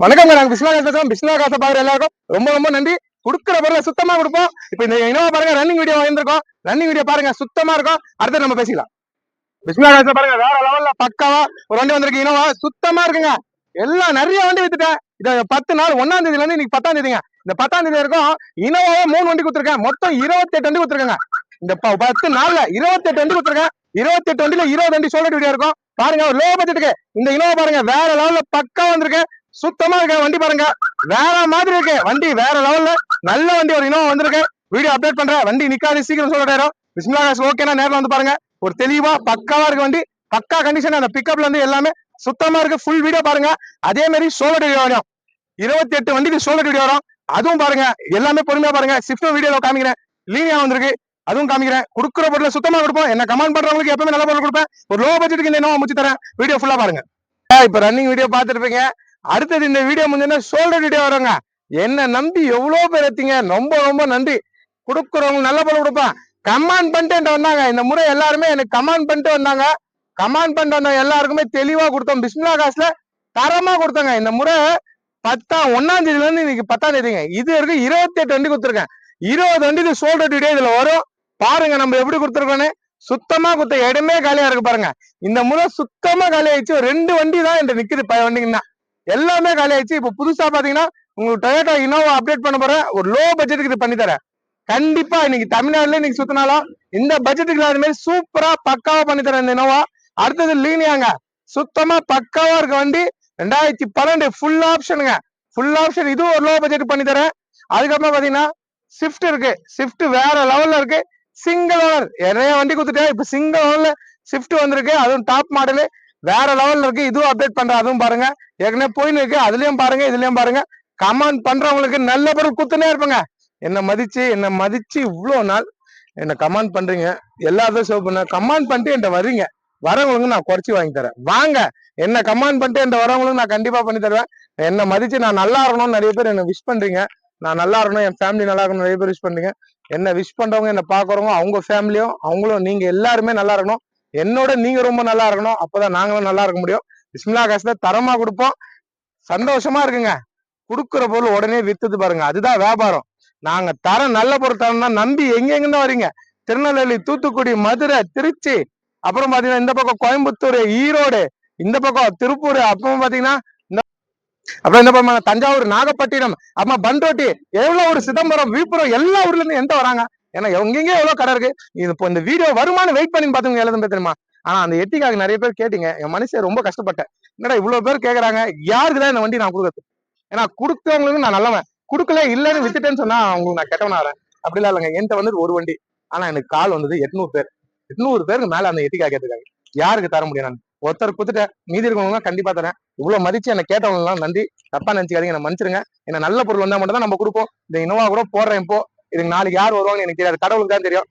வணக்கம் நாங்க பிஸ்னா பேசுறோம் பிஸ்னா காசை பாக்குற எல்லாருக்கும் ரொம்ப ரொம்ப நன்றி. கொடுக்குற பொருளை சுத்தமா கொடுப்போம். இப்போ இந்த இனோவா பாருங்க ரன்னிங் வீடியோ வந்திருக்கோம் ரன்னிங் வீடியோ பாருங்க சுத்தமா இருக்கும். அடுத்து நம்ம பேசிக்கலாம். பிஸ்னா காசை பாருங்க வேற லெவல்ல பக்காவா ஒரு வண்டி வந்திருக்கு இனோவா. சுத்தமா இருக்குங்க. எல்லாம் நிறைய வண்டி வித்துட்டேன். இதை பத்து நாள் ஒன்னாம் தேதியில இருந்து இன்னைக்கு பத்தாம் தேதிங்க. இந்த பத்தாம் தேதி வரைக்கும் இனவாவே மூணு வண்டி கொடுத்துருக்கேன். மொத்தம் இருபத்தி எட்டு வண்டி கொடுத்துருக்காங்க. இந்த ப- பத்து நாள்ல இருபத்தி எட்டு வண்டி கொடுத்துருக்கேன். இருபத்தி எட்டு வண்டியில இருபது வண்டி சோல்ட் வீடியோ இருக்கும். பாருங்க ஒரு லோ பட்ஜெட்டுக்கு இந்த இனோவா பாருங்க வேற லெவல்ல பக்கா வந்திருக்கு. சுத்தமா இருக்க வண்டி பாருங்க. வேற மாதிரி இருக்கு. வண்டி வேற லெவல்ல நல்ல வண்டி ஒரு இனோவா வந்திருக்கு. வீடியோ அப்டேட் பண்றேன். வண்டி நிக்காது சீக்கிரம் சொல்லிடுறோம் பிஸ்மிலா காசு ஓகேனா நேரில் வந்து பாருங்க. ஒரு தெளிவா பக்காவா இருக்க வண்டி. பக்கா கண்டிஷன் அந்த பிக்கப்ல இருந்து எல்லாமே சுத்தமா இருக்கு. ஃபுல் வீடியோ பாருங்க. அதே மாதிரி சோலர் வீடியோ வரும். இருபத்தி எட்டு வண்டிக்கு சோலர் வீடியோ வரும். அதுவும் பாருங்க. எல்லாமே பொறுமையா பாருங்க. ஸ்விஃப்ட் வீடியோல காமிக்கிறேன். லீனியா வந்திருக்கு. அதுவும் காமிக்கிறேன். கொடுக்குற பொருளை சுத்தமா கொடுப்போம். என்ன கமெண்ட் பண்றவங்களுக்கு எப்பவுமே நல்ல பொருள் கொடுப்பேன். ஒரு லோ பட்ஜெட்டுக்கு இந்த என்னவோ முடிச்சு தரேன். வீடியோ ஃபுல்லா பாருங்க. இப்ப ரன்னிங் வீடியோ பாத்துருப்பீங்க அடுத்தது இந்த வீடியோ முடிஞ்சோன்னா ஷோல்டர் வீடியோ வருங்க. என்ன நம்பி எவ்வளவு பேர் எடுத்தீங்க ரொம்ப ரொம்ப நன்றி. கொடுக்குறவங்க நல்ல பல கொடுப்பேன் கமாண்ட் பண்ணிட்டு என்கிட்ட வந்தாங்க. இந்த முறை எல்லாருமே எனக்கு கமாண்ட் பண்ணிட்டு வந்தாங்க. கமாண்ட் பண்ணிட்டு வந்த எல்லாருக்குமே தெளிவா கொடுத்தோம். பிஸ்மிலா காசுல தரமா கொடுத்தாங்க. இந்த முறை பத்தாம் ஒன்னாம் தேதியில இருந்து இன்னைக்கு பத்தாம் தேதிங்க. இது வரைக்கும் இருபத்தி எட்டு வண்டி கொடுத்துருக்கேன். இருபது வண்டி இது சோல்டர் வீடியோ இதுல வரும். பாருங்க நம்ம எப்படி கொடுத்துருக்கோன்னு. சுத்தமா கொடுத்த இடமே காலியா இருக்கு பாருங்க. இந்த முறை சுத்தமா காலி ஆயிடுச்சு ரெண்டு வண்டி தான் என்கிட்ட நிக்குது. ப வண்டிங்கன்னா. எல்லாமே காலி ஆயிடுச்சு. இப்போ புதுசா பாத்தீங்கன்னா உங்களுக்கு டொயோட்டா இனோவா அப்டேட் பண்ண போறேன். ஒரு லோ பட்ஜெட்டுக்கு இது பண்ணி தரேன். கண்டிப்பா இன்னைக்கு தமிழ்நாடுல இன்னைக்கு சுத்தினாலும் இந்த பட்ஜெட்டுக்கு அது மாதிரி சூப்பரா பக்காவா பண்ணி தரேன் இந்த இனோவா அடுத்தது லீனியாங்க. சுத்தமா பக்காவா இருக்க வண்டி. ரெண்டாயிரத்தி பன்னெண்டு ஃபுல் ஆப்ஷனுங்க ஃபுல் ஆப்ஷன் இதுவும் ஒரு லோ பட்ஜெட் பண்ணி தரேன். அதுக்கப்புறம் பாத்தீங்கன்னா ஸ்விஃப்ட் இருக்கு. ஸ்விஃப்ட் வேற லெவல்ல இருக்கு. சிங்கிள் ஓனர் நிறைய வண்டி கொடுத்துட்டேன். இப்ப சிங்கிள் ஓனர்ல ஸ்விஃப்ட் வந்திருக்கு. அதுவும் டாப் மாடலு வேற லெவல்ல இருக்கு. இதுவும் அப்டேட் பண்ற அதுவும் பாருங்க. ஏற்கனவே போயின்னு இருக்கு. அதுலயும் பாருங்க இதுலயும் பாருங்க. கமெண்ட் பண்றவங்களுக்கு நல்ல பொருள் குத்துனே இருப்பேங்க. என்ன மதிச்சு என்ன மதிச்சு இவ்வளோ நாள் என்ன கமெண்ட் பண்றீங்க? எல்லாத்தையும் சேவ் பண்ண கமெண்ட் பண்ணிட்டு என்கிட்ட வர்றீங்க. வரவங்களுக்கு நான் குறைச்சி வாங்கி தரேன். வாங்க. என்ன கமெண்ட் பண்ணிட்டு என்கிட்ட வரவங்களுக்கு நான் கண்டிப்பா பண்ணி தருவேன். என்ன மதிச்சு நான் நல்லா இருக்கணும்னு நிறைய பேர் என்ன விஷ் பண்றீங்க. நான் நல்லா இருக்கணும் என் ஃபேமிலி நல்லா இருக்கணும் நிறைய பேர் விஷ் பண்றீங்க. என்ன விஷ் பண்றவங்க என்ன பாக்குறவங்க அவங்க ஃபேமிலியும் அவங்களும் நீங்க எல்லாருமே நல்லா இருக்கணும். என்னோட நீங்க ரொம்ப நல்லா இருக்கணும். அப்பதான் நாங்களும் நல்லா இருக்க முடியும். பிஸ்மிலா காசுல தரமா கொடுப்போம். சந்தோஷமா இருக்குங்க. கொடுக்குற பொருள் உடனே வித்துது பாருங்க. அதுதான் வியாபாரம். நாங்க தர நல்ல பொருள் தான் நம்பி எங்க எங்க வரீங்க திருநெல்வேலி தூத்துக்குடி மதுரை திருச்சி. அப்புறம் பாத்தீங்கன்னா இந்த பக்கம் கோயம்புத்தூர் ஈரோடு. இந்த பக்கம் திருப்பூர். அப்புறம் பாத்தீங்கன்னா இந்த அப்புறம் இந்த பக்கம் தஞ்சாவூர் நாகப்பட்டினம். அம்மா பண்ரோட்டி. எவ்வளவு ஒரு சிதம்பரம் விழுப்புரம் எல்லா ஊர்ல இருந்து எந்த வராங்க? ஏன்னா எங்கெங்கே எவ்வளவு கடை இருக்கு. இது இப்போ இந்த வீடியோ வருமானம் வெயிட் பண்ணி பாத்துங்க எழுதும் தெரியுமா? ஆனா அந்த எட்டிக்காக நிறைய பேர் கேட்டீங்க. என் மனுஷன் ரொம்ப கஷ்டப்பட்டேன். என்னடா இவ்வளவு பேர் கேக்குறாங்க? யாருக்குதான் இந்த வண்டி நான் கொடுக்குறது? ஏன்னா கொடுத்தவங்களுக்கு நான் நல்லவன். கொடுக்கல இல்லைன்னு வித்துட்டேன்னு சொன்னா அவங்களுக்கு நான் கெட்டவனாறேன் அப்படிலாம் இல்லைங்க. என்கிட்ட வந்து ஒரு வண்டி. ஆனா எனக்கு கால் வந்தது எட்நூறு பேர். எட்நூறு பேருக்கு மேல அந்த எட்டிக்கா கேட்டிருக்காங்க. யாருக்கு தர முடியும் நான்? ஒருத்தர் குத்துட்டேன் மீதி இருக்கவங்க கண்டிப்பா தரேன். இவ்வளவு மதிச்சு என்ன கேட்டவங்க எல்லாம் நன்றி. தப்பா நினைச்சுக்காதீங்க. என்ன மன்னிச்சிருங்க. என்ன நல்ல பொருள் வந்தா மட்டும் தான் நம்ம கொடுப்போம். இந்த இனோவா கூட போடுறேன் இப்போ. இதுக்கு நாளைக்கு யார் வருவாங்கன்னு எனக்கு தெரியாது. கடவுளுக்கு தான் தெரியும்.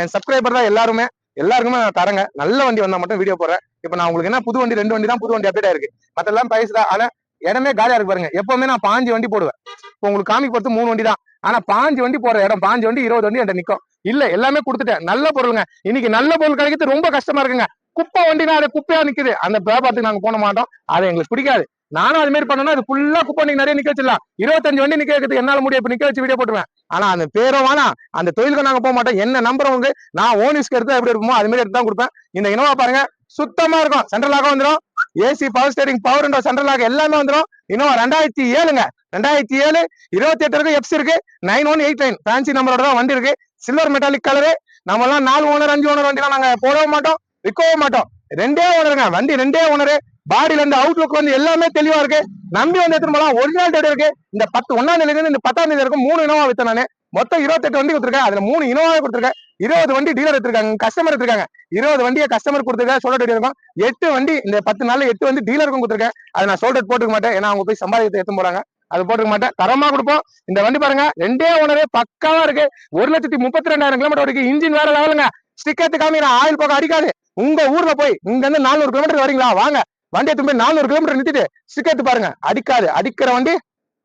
என் சப்ஸ்கிரைபர் தான் எல்லாருமே. எல்லாருக்குமே நான் தரேங்க. நல்ல வண்டி வந்தா மட்டும் வீடியோ போடுறேன். இப்போ நான் உங்களுக்கு என்ன புது வண்டி ரெண்டு வண்டி தான் புது வண்டி அப்டேட் ஆயிருக்கு. மத்தெல்லாம் பிரைஸ் தான் ஆனா இடமே காலியா இருக்கு பாருங்க. எப்பவுமே நான் பாஞ்சு வண்டி போடுவேன். இப்போ உங்களுக்கு காமிக்கு பொறுத்து மூணு வண்டி தான். ஆனா பாஞ்சு வண்டி போற இடம் பாஞ்சு வண்டி இருபது வண்டி என்கிட்ட நிக்கும். இல்ல எல்லாமே கொடுத்துட்டேன். நல்ல பொருளுங்க. இன்னைக்கு நல்ல பொருள் கிடைக்கிறது ரொம்ப கஷ்டமா இருக்குங்க. குப்பை வண்டினா அது குப்பையா நிக்குது. அந்த வியாபாரத்துக்கு நாங்க போன மாட்டோம். அது எங்களுக்கு பிடிக்காது. நானும் அது மாதிரி பண்ணணும் அது ஃபுல்லா குப்பை நிறைய நிக்க வச்சிடலாம். இருபத்தஞ்சு வண்டி நிக்க வைக்கிறது என்னால முடியும். இப்ப நிக்க வச்சு வீடியோ போட்டுருவேன். ஆனா அந்த பேரும் வானா அந்த தொழிலுக்கு நாங்க போக மாட்டோம். என்ன நம்புறவங்க நான் ஓனிஸ்க்கு எடுத்தா எப்படி இருப்போமோ அது மாதிரி எடுத்து தான் கொடுப்பேன். இந்த இனவா பாருங்க சுத்தமா இருக்கும். சென்ட்ரலாக வந்துடும் ஏசி பவர் ஸ்டேரிங் பவர் சென்ட்ரலாக எல்லாமே வந்துடும் இன்னும் ரெண்டாயிரத்தி ஏழுங்க. ரெண்டாயிரத்தி ஏழு இருபத்தி எட்டு இருக்கு எப்ஸ் இருக்கு. Nine one eight nine fancy நம்பரோட தான் வண்டி இருக்கு. சில்வர் மெட்டாலிக் கலரு நம்ம எல்லாம் நாலு ஓனர் அஞ்சு ஓனர் வண்டிலாம் நாங்க போடவே மாட்டோம் விற்கவே மாட்டோம். ரெண்டே ஓனருங்க வண்டி ரெண்டே ஓனரு பாடியில இருந்து அவுட்லுக் வந்து எல்லாமே தெளிவா இருக்கு. நம்பி வந்து எடுத்துட்டு போலாம். ஒரிஜினல் டேட் இருக்கு. இந்த பத்து ஒன்னாம் தேதியில இருந்து இந்த பத்தாம் தேதி வரைக்கும் மூணு இனோவா வித்தேன் நானு. மொத்தம் இருபத்தெட்டு வண்டி கொடுத்துருக்கேன். அதுல மூணு இனோவா கொடுத்துருக்கேன். இருபது வண்டி டீலர் எடுத்திருக்காங்க. கஸ்டமர் எடுத்திருக்காங்க. இருபது வண்டியை கஸ்டமர் கொடுத்துருக்கேன் சொல்லிட்டு இருக்கும்? எட்டு வண்டி இந்த பத்து நாள்ல எட்டு வண்டி டீலருக்கும் கொடுத்துருக்கேன். அதை நான் சொல்லிட்டு போட்டுக்க மாட்டேன். ஏன்னா அவங்க போய் சம்பாதிக்கத்தை எடுத்து போறாங்க. அது போட்டுக்க மாட்டேன். தரமா கொடுப்போம். இந்த வண்டி பாருங்க. ரெண்டே ஓனரே பக்காவா இருக்கு. ஒரு லட்சத்தி முப்பத்தி ரெண்டாயிரம் கிலோமீட்டர் வரைக்கும் இன்ஜின் வேற லெவலுங்க ஸ்டிக்கத்துக்காம ஆயில் போக அடிக்காது. உங்க ஊர்ல போய் இங்க இருந்து நானூறு கிலோமீட்டர் வரீங்களா? வாங்க. வண்டி எடுத்து நானூறு கிலோமீட்டர் நிறுத்திட்டு சிக்கத்து பாருங்க. அடிக்காது. அடிக்கிற வண்டி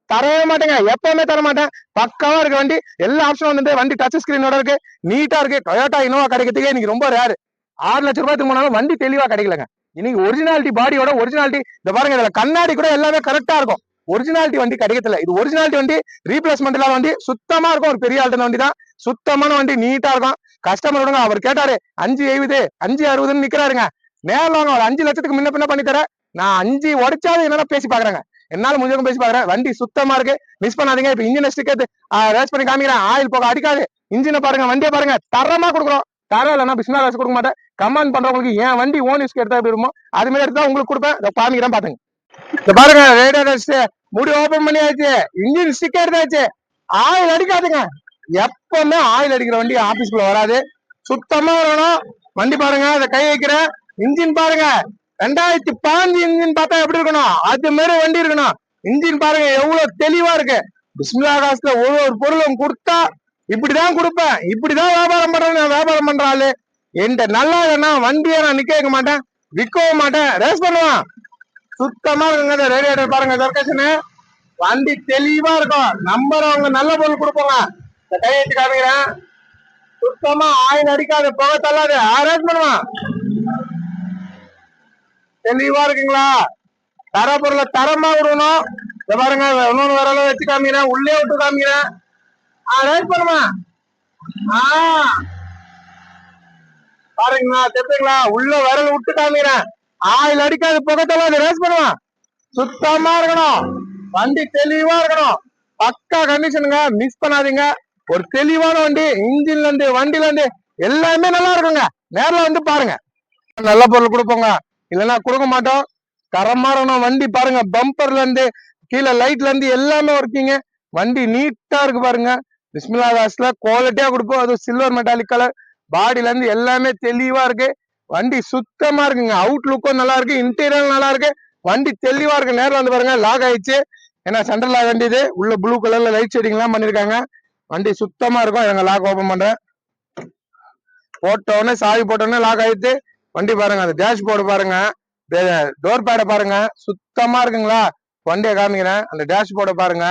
தரவே மாட்டேங்க. எப்பவுமே தர மாட்டேன். பக்காவா இருக்க வண்டி எல்லா ஆப்ஷனும் வந்து வண்டி டச் ஸ்கிரீனோட இருக்கு. நீட்டா இருக்கு. டொயோட்டா இனோவா கிடைக்கிறதுக்கே இன்னைக்கு ரொம்ப ரேரு ஆறு லட்சம் ரூபாய்க்கு போனாலும் வண்டி தெளிவா கிடைக்கலங்க. இன்னைக்கு ஒரிஜினாலிட்டி பாடியோட ஒரிஜினாலிட்டி இந்த பாருங்க இதுல கண்ணாடி கூட எல்லாமே கரெக்டா இருக்கும். ஒரிஜினாலிட்டி வண்டி கிடைக்கல இது ஒரிஜினாலிட்டி வண்டி ரீப்ளேஸ்மெண்ட் இல்லாத வண்டி. சுத்தமா இருக்கும். ஒரு பெரிய ஆல்டர்ன வண்டி தான். சுத்தமான வண்டி நீட்டா இருக்கும். கஸ்டமர் விடுங்க அவர் கேட்டாரு அஞ்சு எழுபது அஞ்சு அறுபதுன்னு நிக்கிறாருங்க. நேரில் வாங்க ஒரு அஞ்சு லட்சத்துக்கு முன்ன பின்ன பண்ணி தரேன் நான் அஞ்சு உடைச்சாலும் என்னடா பேசி பாக்குறாங்க. என்னால முடிஞ்சவங்க பேசி பாக்குறேன். வண்டி சுத்தமா இருக்கு. மிஸ் பண்ணாதீங்க. இப்ப இன்ஜின் ஸ்டிக்கர் ரேஸ் பண்ணி காமிக்கிறேன். ஆயில் போக அடிக்காது. இன்ஜினை பாருங்க வண்டியை பாருங்க. தரமா கொடுக்குறோம். தரம் இல்லைன்னா பிஸ்னா காசு கொடுக்க மாட்டேன். கமெண்ட் பண்றவங்களுக்கு என் வண்டி ஓன் யூஸ்க்கு எடுத்தா எப்படி இருக்குமோ அது மாதிரி எடுத்தா உங்களுக்கு கொடுப்பேன். இதை காமிக்கிறேன் பாத்துங்க. இந்த பாருங்க ரேடியோ அடிச்சு முடி ஓபன் பண்ணியாச்சு. இன்ஜின் ஸ்டிக்கர் எடுத்தாச்சு. ஆயில் அடிக்காதுங்க. எப்பவுமே ஆயில் அடிக்கிற வண்டி ஆபீஸ்க்குள்ள வராது. சுத்தமா வரணும். வண்டி பாருங்க அதை கை வைக்கிறேன். இன்ஜின் பாருங்க. ரெண்டாயிரத்தி பாஞ்சு இன்ஜின் பார்த்தா எப்படி இருக்கணும்? அது மாதிரி வண்டி இருக்கணும். இன்ஜின் பாருங்க எவ்வளவு தெளிவா இருக்கு. பிஸ்மிலா காசுல ஒரு ஒரு பொருளும் கொடுத்தா இப்படிதான் கொடுப்பேன். இப்படிதான் வியாபாரம் பண்றேன் நான் வியாபாரம் பண்ற ஆளு. என்கிட்ட நல்லா இல்லைன்னா வண்டியை நான் நிக்க வைக்க மாட்டேன். விற்கவும் மாட்டேன். ரேஸ் பண்ணுவான். சுத்தமா இருக்குங்க ரேடியேட்டர் பாருங்க சர்க்கஸ்னு வண்டி தெளிவா இருக்கும். நம்பர் அவங்க நல்ல பொருள் கொடுப்பாங்க. கையெழுத்து காமிக்கிறேன். சுத்தமா ஆயில் அடிக்காது புகை தள்ளாது. ரேஸ் பண்ணுவான். தெளிவா இருக்குங்களா? தர பொருளை தரமா விடணும். இதை பாருங்க இன்னொன்னு விரல வச்சு காமிக்கிறேன். உள்ளே விட்டு காமிக்கிறேன். ரேஸ் பண்ணுவேன் ஆ. பாருங்களா தெரிஞ்சுங்களா உள்ள விரல் விட்டு காமிக்கிறேன். ஆயில் அடிக்காது புகத்தெல்லாம் அது ரேஸ் பண்ணுவேன் சுத்தமா இருக்கணும். வண்டி தெளிவா இருக்கணும். பக்கா கண்டிஷனுங்க மிஸ் பண்ணாதீங்க. ஒரு தெளிவான வண்டி இன்ஜின்ல இருந்து வண்டில இருந்து எல்லாமே நல்லா இருக்குங்க. நேரில் வந்து பாருங்க. நல்ல பொருள் கொடுப்போங்க. இல்லைன்னா கொடுக்க மாட்டோம். தரமா வண்டி பாருங்க பம்பர்ல இருந்து கீழே லைட்ல இருந்து எல்லாமே ஒர்க்கிங்க வண்டி நீட்டா இருக்கு பாருங்க. பிஸ்மிலா தாஸ்ல குவாலிட்டியா கொடுப்போம் அது சில்வர் மெட்டாலிக் கலர் பாடியில இருந்து எல்லாமே தெளிவா இருக்கு. வண்டி சுத்தமா இருக்குங்க. அவுட் லுக்கும் நல்லா இருக்கு. இன்டீரியரும் நல்லா இருக்கு. வண்டி தெளிவா இருக்கு. நேரில் வந்து பாருங்க லாக் ஆயிடுச்சு. ஏன்னா சென்ட்ரல் லாக் வண்டி இது. உள்ள ப்ளூ கலர்ல லைட் ஷேடிங் எல்லாம் பண்ணிருக்காங்க. வண்டி சுத்தமா இருக்கும். எங்க லாக் ஓபன் பண்றேன். போட்டோன்னே சாவி போட்டோன்னே லாக் ஆயிடுச்சு. வண்டி பாருங்க அந்த டேஷ் போர்டு பாருங்க டோர் பேடை பாருங்க. சுத்தமா இருக்குங்களா? வண்டியை காமிக்கிறேன். அந்த டேஷ் போர்டை பாருங்க.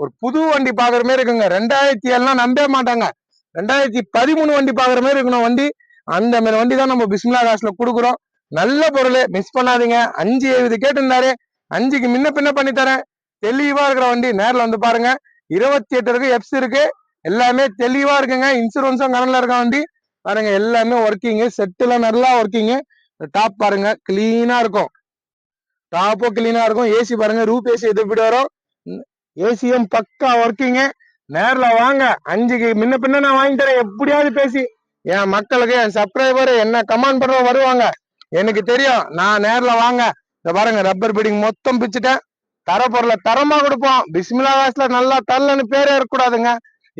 ஒரு புது வண்டி பாக்குற மாதிரி இருக்குங்க. ரெண்டாயிரத்தி ஏழுலாம் நம்பவே மாட்டாங்க. ரெண்டாயிரத்தி பதிமூணு வண்டி பாக்குற மாதிரி இருக்கணும் வண்டி. அந்த மாதிரி வண்டி தான் நம்ம பிஸ்மிலா காசுல கொடுக்குறோம். நல்ல பொருள். மிஸ் பண்ணாதீங்க. அஞ்சு எழுபது கேட்டிருந்தாரு. அஞ்சுக்கு முன்ன பின்ன பண்ணி தரேன். தெளிவா இருக்கிற வண்டி நேரில் வந்து பாருங்க. இருபத்தி எட்டு இருக்கு எப்ஸ் இருக்கு. எல்லாமே தெளிவா இருக்குங்க. இன்சூரன்ஸும் கடன்ல இருக்க வண்டி. பாருங்க எல்லாமே ஒர்க்கிங்கு செட்டில் நல்லா ஒர்க்கிங்கு டாப் பாருங்க கிளீனா இருக்கும். டாப்பும் கிளீனா இருக்கும். ஏசி பாருங்க ரூப் ஏசி எது எப்படி வரும்? ஏசியும் பக்கா ஒர்க்கிங்கு நேர்ல வாங்க. அஞ்சுக்கு முன்ன பின்ன நான் வாங்கி தரேன். எப்படியாவது பேசி. என் மக்களுக்கு என் சப்ஸ்கிரைபர் என்ன கமெண்ட் பண்ற வருவாங்க. எனக்கு தெரியும். நான் நேர்ல வாங்க. இந்த பாருங்க ரப்பர் பீடிங் மொத்தம் பிச்சுட்டேன். தர பொருளை தரமா கொடுப்போம். பிஸ்மிலா வாஸ்ல நல்லா தரலன்னு பேரே இருக்கக்கூடாதுங்க.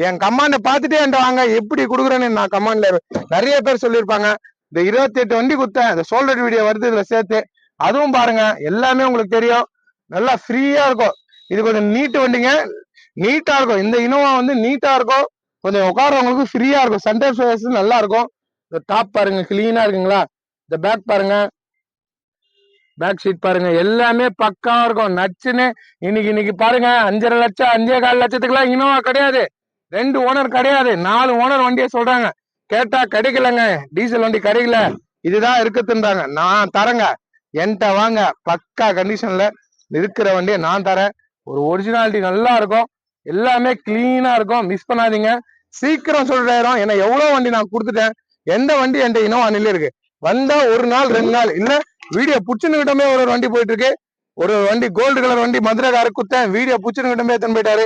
என் கமாண்ட பார்த்துட்டே என்கிட்ட வாங்க. எப்படி கொடுக்குறேன்னு நான் கமாண்ட்ல நிறைய பேர் சொல்லியிருப்பாங்க. இந்த இருபத்தி எட்டு வண்டி குத்தேன். இந்த சோல்டர் வீடியோ வருது இதுல சேர்த்து. அதுவும் பாருங்க எல்லாமே உங்களுக்கு தெரியும். நல்லா ஃப்ரீயா இருக்கும். இது கொஞ்சம் நீட்டு வண்டிங்க. நீட்டா இருக்கும். இந்த இனோவா வந்து நீட்டா இருக்கும். கொஞ்சம் உட்காரவங்களுக்கு ஃப்ரீயா இருக்கும். சென்டர் ஸ்பேஸ் நல்லா இருக்கும். இந்த டாப் பாருங்க கிளீனா இருக்குங்களா? இந்த பேக் பாருங்க. பேக் சீட் பாருங்க. எல்லாமே பக்காவா இருக்கும். நச்சுன்னு இன்னைக்கு இன்னைக்கு பாருங்க. அஞ்சரை லட்சம் அஞ்சே கால் லட்சத்துக்குலாம் இனோவா கிடையாது. ரெண்டு ஓனர் கிடையாது. நாலு ஓனர் வண்டியை சொல்றாங்க. கேட்டா கிடைக்கலங்க. டீசல் வண்டி கிடைக்கல. இதுதான் இருக்குதுன்றாங்க. நான் தரேங்க. என்கிட்ட வாங்க. பக்கா கண்டிஷன்ல இருக்கிற வண்டியை நான் தரேன். ஒரு ஒரிஜினாலிட்டி நல்லா இருக்கும். எல்லாமே கிளீனா இருக்கும். மிஸ் பண்ணாதீங்க. சீக்கிரம் சொல்றாயிரம் ஏன்னா எவ்வளவு வண்டி நான் கொடுத்துட்டேன். எந்த வண்டி என்கிட்ட இன்னும் அணில இருக்கு. வந்தா ஒரு நாள் ரெண்டு நாள். இல்ல வீடியோ புச்சுனுக்கிட்டமே ஒரு ஒரு வண்டி போயிட்டு இருக்கு. ஒரு வண்டி கோல்டு கலர் வண்டி மதுரைக்கார குத்தேன். வீடியோ புச்சுனுக்கிட்டமே எடுத்துன்னு போயிட்டாரு.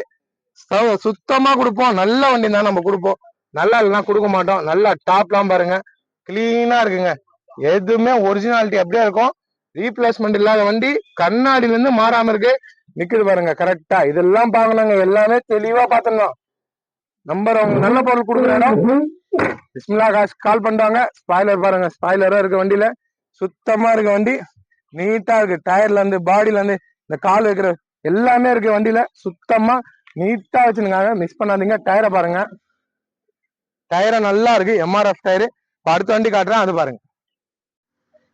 சுத்தமா கொடுப்போம். நல்ல வண்டி தான் நம்ம கொடுப்போம். நல்லா இல்லைன்னா கொடுக்க மாட்டோம். நல்லா டாப்லாம் பாருங்க. கிளீனா இருக்குங்க. எதுவுமே ஒரிஜினாலிட்டி அப்படியே இருக்கும். ரீப்ளேஸ்மெண்ட் இல்லாத வண்டி கண்ணாடில இருந்து மாறாம இருக்கு. நிக்குது பாருங்க. கரெக்டா இதெல்லாம் பாக்கணுங்க எல்லாமே தெளிவா பாத்துடணும் நம்பர் அவங்க நல்ல பொருள் கொடுக்குற இடம். பிஸ்மிலா காசு கால் பண்றாங்க ஸ்பாய்லர் பாருங்க. ஸ்பாய்லரா இருக்கு வண்டியில. சுத்தமா இருக்கு வண்டி. நீட்டா இருக்கு. டயர்ல இருந்து பாடியில இருந்து இந்த கால் வைக்கிற எல்லாமே இருக்கு வண்டியில. சுத்தமா நீட்டா வச்சிருக்காங்க மிஸ் பண்ணாதீங்க. டயரை பாருங்க. டயரை நல்லா இருக்கு. எம்ஆர்எஃப் டயரு இப்போ அடுத்த வண்டி காட்டுறேன். அது பாருங்க.